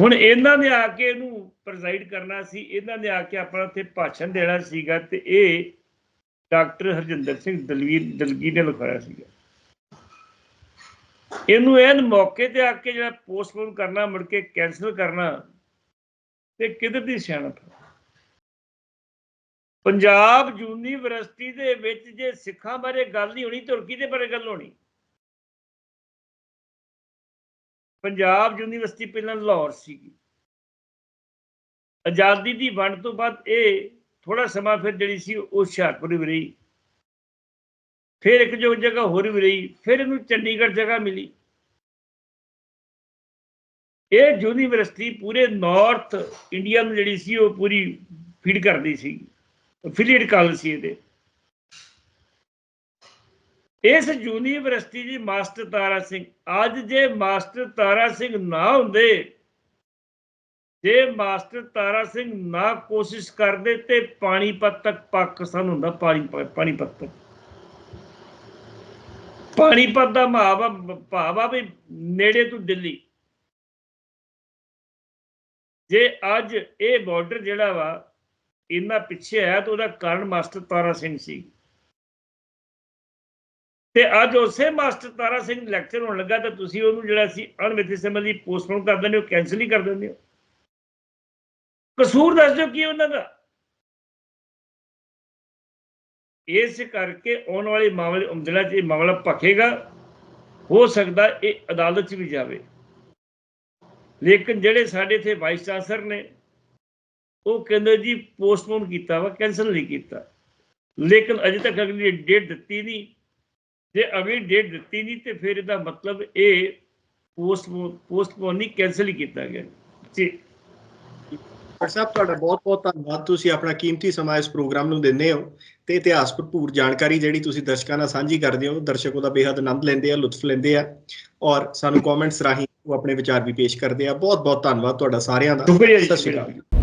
ਹੁਣ ਇਹਨਾਂ ਨੇ ਆ ਕੇ ਇਹਨੂੰ ਪ੍ਰੈਜ਼ਾਈਡ ਕਰਨਾ ਸੀ, ਇਹਨਾਂ ਨੇ ਆ ਕੇ ਆਪਣਾ ਉੱਥੇ ਭਾਸ਼ਣ ਦੇਣਾ ਸੀਗਾ ਤੇ ਇਹ ਡਾਕਟਰ ਹਰਜਿੰਦਰ ਸਿੰਘ ਦਲਵੀਰ, ਦਲਗੀ ਨੇ ਲਿਖਾਇਆ ਸੀਗਾ। ਇਹਨੂੰ ਐਨ ਮੌਕੇ ਤੇ ਆ ਕੇ ਜਿਹੜਾ ਪੋਸਟਪੋਨ ਕਰਨਾ, ਮੁੜ ਕੇ ਕੈਨਸਲ ਕਰਨਾ ਤੇ ਕਿਧਰ ਦੀ ਸਿਆਣਪ ਪੰਜਾਬ ਯੂਨੀਵਰਸਿਟੀ ਦੇ ਵਿੱਚ ਜੇ ਸਿੱਖਾਂ ਬਾਰੇ ਗੱਲ ਨਹੀਂ ਹੋਣੀ ਤੁਰਕੀ ਦੇ ਬਾਰੇ ਗੱਲ ਹੋਣੀ? ਪੰਜਾਬ ਯੂਨੀਵਰਸਿਟੀ ਪਹਿਲਾਂ ਲਾਹੌਰ ਸੀਗੀ। ਆਜ਼ਾਦੀ ਦੀ ਵੰਡ ਤੋਂ ਬਾਅਦ ਇਹ ਥੋੜਾ ਸਮਾਂ ਫਿਰ ਜਿਹੜੀ ਸੀ ਉਹ ਹੁਸ਼ਿਆਰਪੁਰ ਵੀ ਰਹੀ। ਫਿਰ ਇੱਕ ਜੋ ਜਗ੍ਹਾ ਹੋਰ ਵੀ ਰਹੀ, ਫਿਰ ਇਹਨੂੰ ਚੰਡੀਗੜ੍ਹ ਜਗ੍ਹਾ ਮਿਲੀ। ਇਹ ਯੂਨੀਵਰਸਿਟੀ ਪੂਰੇ ਨਾਰਥ ਇੰਡੀਆ ਨੂੰ ਜਿਹੜੀ ਸੀ, ਉਹ ਪੂਰੀ ਫੀਡ ਕਰਦੀ ਸੀ ਅਫੀਲੀਏਟ ਕਾਲਜ ਸੀ ਇਹਦੇ। ਇਸ ਯੂਨੀਵਰਸਿਟੀ ਦੀ ਮਾਸਟਰ ਤਾਰਾ ਸਿੰਘ, ਅੱਜ ਜੇ ਮਾਸਟਰ ਤਾਰਾ ਸਿੰਘ ਨਾ ਹੁੰਦੇ, ਜੇ ਮਾਸਟਰ ਤਾਰਾ ਸਿੰਘ ਨਾ ਕੋਸ਼ਿਸ਼ ਕਰਦੇ, ਤੇ ਪਾਣੀਪਤ ਤੱਕ ਪਾਕਿਸਤਾਨ ਹੁੰਦਾ, ਪਾਣੀ ਪਾਣੀਪਤ ਤੱਕ। ਪਾਣੀਪਤ ਦਾ ਭਾਵ ਭਾਵ ਆ ਵੀ ਨੇੜੇ ਤੋਂ ਦਿੱਲੀ। ਜੇ ਅੱਜ ਇਹ ਬਾਰਡਰ ਜਿਹੜਾ ਵਾ ਇੰਨਾ ਪਿੱਛੇ ਆਇਆ ਤਾਂ ਉਹਦਾ ਕਾਰਨ ਮਾਸਟਰ ਤਾਰਾ ਸਿੰਘ ਸੀ। ਤੇ ਅੱਜ ਉਸੇ ਮਾਸਟਰ ਤਾਰਾ ਸਿੰਘ ਲੈਕਚਰ ਹੋਣ ਲੱਗਾ ਤਾਂ ਤੁਸੀਂ ਉਹਨੂੰ ਜਿਹੜਾ ਸੀ ਅਣਮਿੱਥੇ ਸਮੇਂ ਲਈ ਪੋਸਟਪੋਨ ਕਰ ਦਿੰਦੇ ਹੋ ਕੈਨਸਲ ਹੀ ਕਰ ਦਿੰਦੇ ਹੋ। ਕਸੂਰ ਦੱਸ ਦਿਓ ਕੀ ਉਹਨਾਂ ਦਾ। ਇਸ ਕਰਕੇ ਆਉਣ ਵਾਲੇ ਮਾਮਲੇ, ਉਮਦਲਾ 'ਚ ਇਹ ਮਾਮਲਾ ਭਖੇਗਾ। ਹੋ ਸਕਦਾ ਇਹ ਅਦਾਲਤ 'ਚ ਵੀ ਜਾਵੇ। ਲੇਕਿਨ ਜਿਹੜੇ ਸਾਡੇ ਇੱਥੇ ਵਾਈਸ ਚਾਂਸਲਰ ਨੇ, ਉਹ ਕਹਿੰਦੇ ਜੀ ਪੋਸਟਪੋਨ ਕੀਤਾ ਵਾ ਕੈਨਸਲ ਨਹੀਂ ਕੀਤਾ। ਲੇਕਿਨ ਅਜੇ ਤੱਕ ਅਗਲੀ ਡੇਟ ਦਿੱਤੀ ਨਹੀਂ। ਜੇ ਅਗਲੀ ਡੇਟ ਦਿੱਤੀ ਨਹੀਂ, ਤੇ ਫਿਰ ਇਹਦਾ ਮਤਲਬ ਇਹ ਪੋਸਟਪੋਨ ਪੋਸਟਪੋਨ ਨਹੀਂ ਕੈਨਸਲ ਹੀ ਕੀਤਾ ਗਿਆ। ਜੀ। ਡਾਕਟਰ ਸਾਹਿਬ, ਤੁਹਾਡਾ ਬਹੁਤ ਬਹੁਤ ਧੰਨਵਾਦ। ਤੁਸੀਂ ਆਪਣਾ ਕੀਮਤੀ ਸਮਾਂ ਇਸ ਪ੍ਰੋਗਰਾਮ ਨੂੰ ਦਿੰਦੇ ਹੋ ਤੇ ਇਤਿਹਾਸ ਭਰਪੂਰ ਜਾਣਕਾਰੀ ਜਿਹੜੀ ਤੁਸੀਂ ਦਰਸ਼ਕਾਂ ਨਾਲ ਸਾਂਝੀ ਕਰਦੇ ਹੋ, ਦਰਸ਼ਕ ਉਹਦਾ ਬੇਹੱਦ ਆਨੰਦ ਲੈਂਦੇ ਆ, ਲੁਤਫ ਲੈਂਦੇ ਆ ਔਰ ਸਾਨੂੰ ਕਮੈਂਟਸ ਰਾਹੀਂ ਉਹ ਆਪਣੇ ਵਿਚਾਰ ਵੀ ਪੇਸ਼ ਕਰਦੇ ਆ। ਬਹੁਤ ਬਹੁਤ ਧੰਨਵਾਦ ਤੁਹਾਡਾ ਸਾਰਿਆਂ ਦਾ। ਸ਼ੁਕਰੀਆ ਜੀ ਸਤਿ ਸ਼੍ਰੀ ਅਕਾਲ।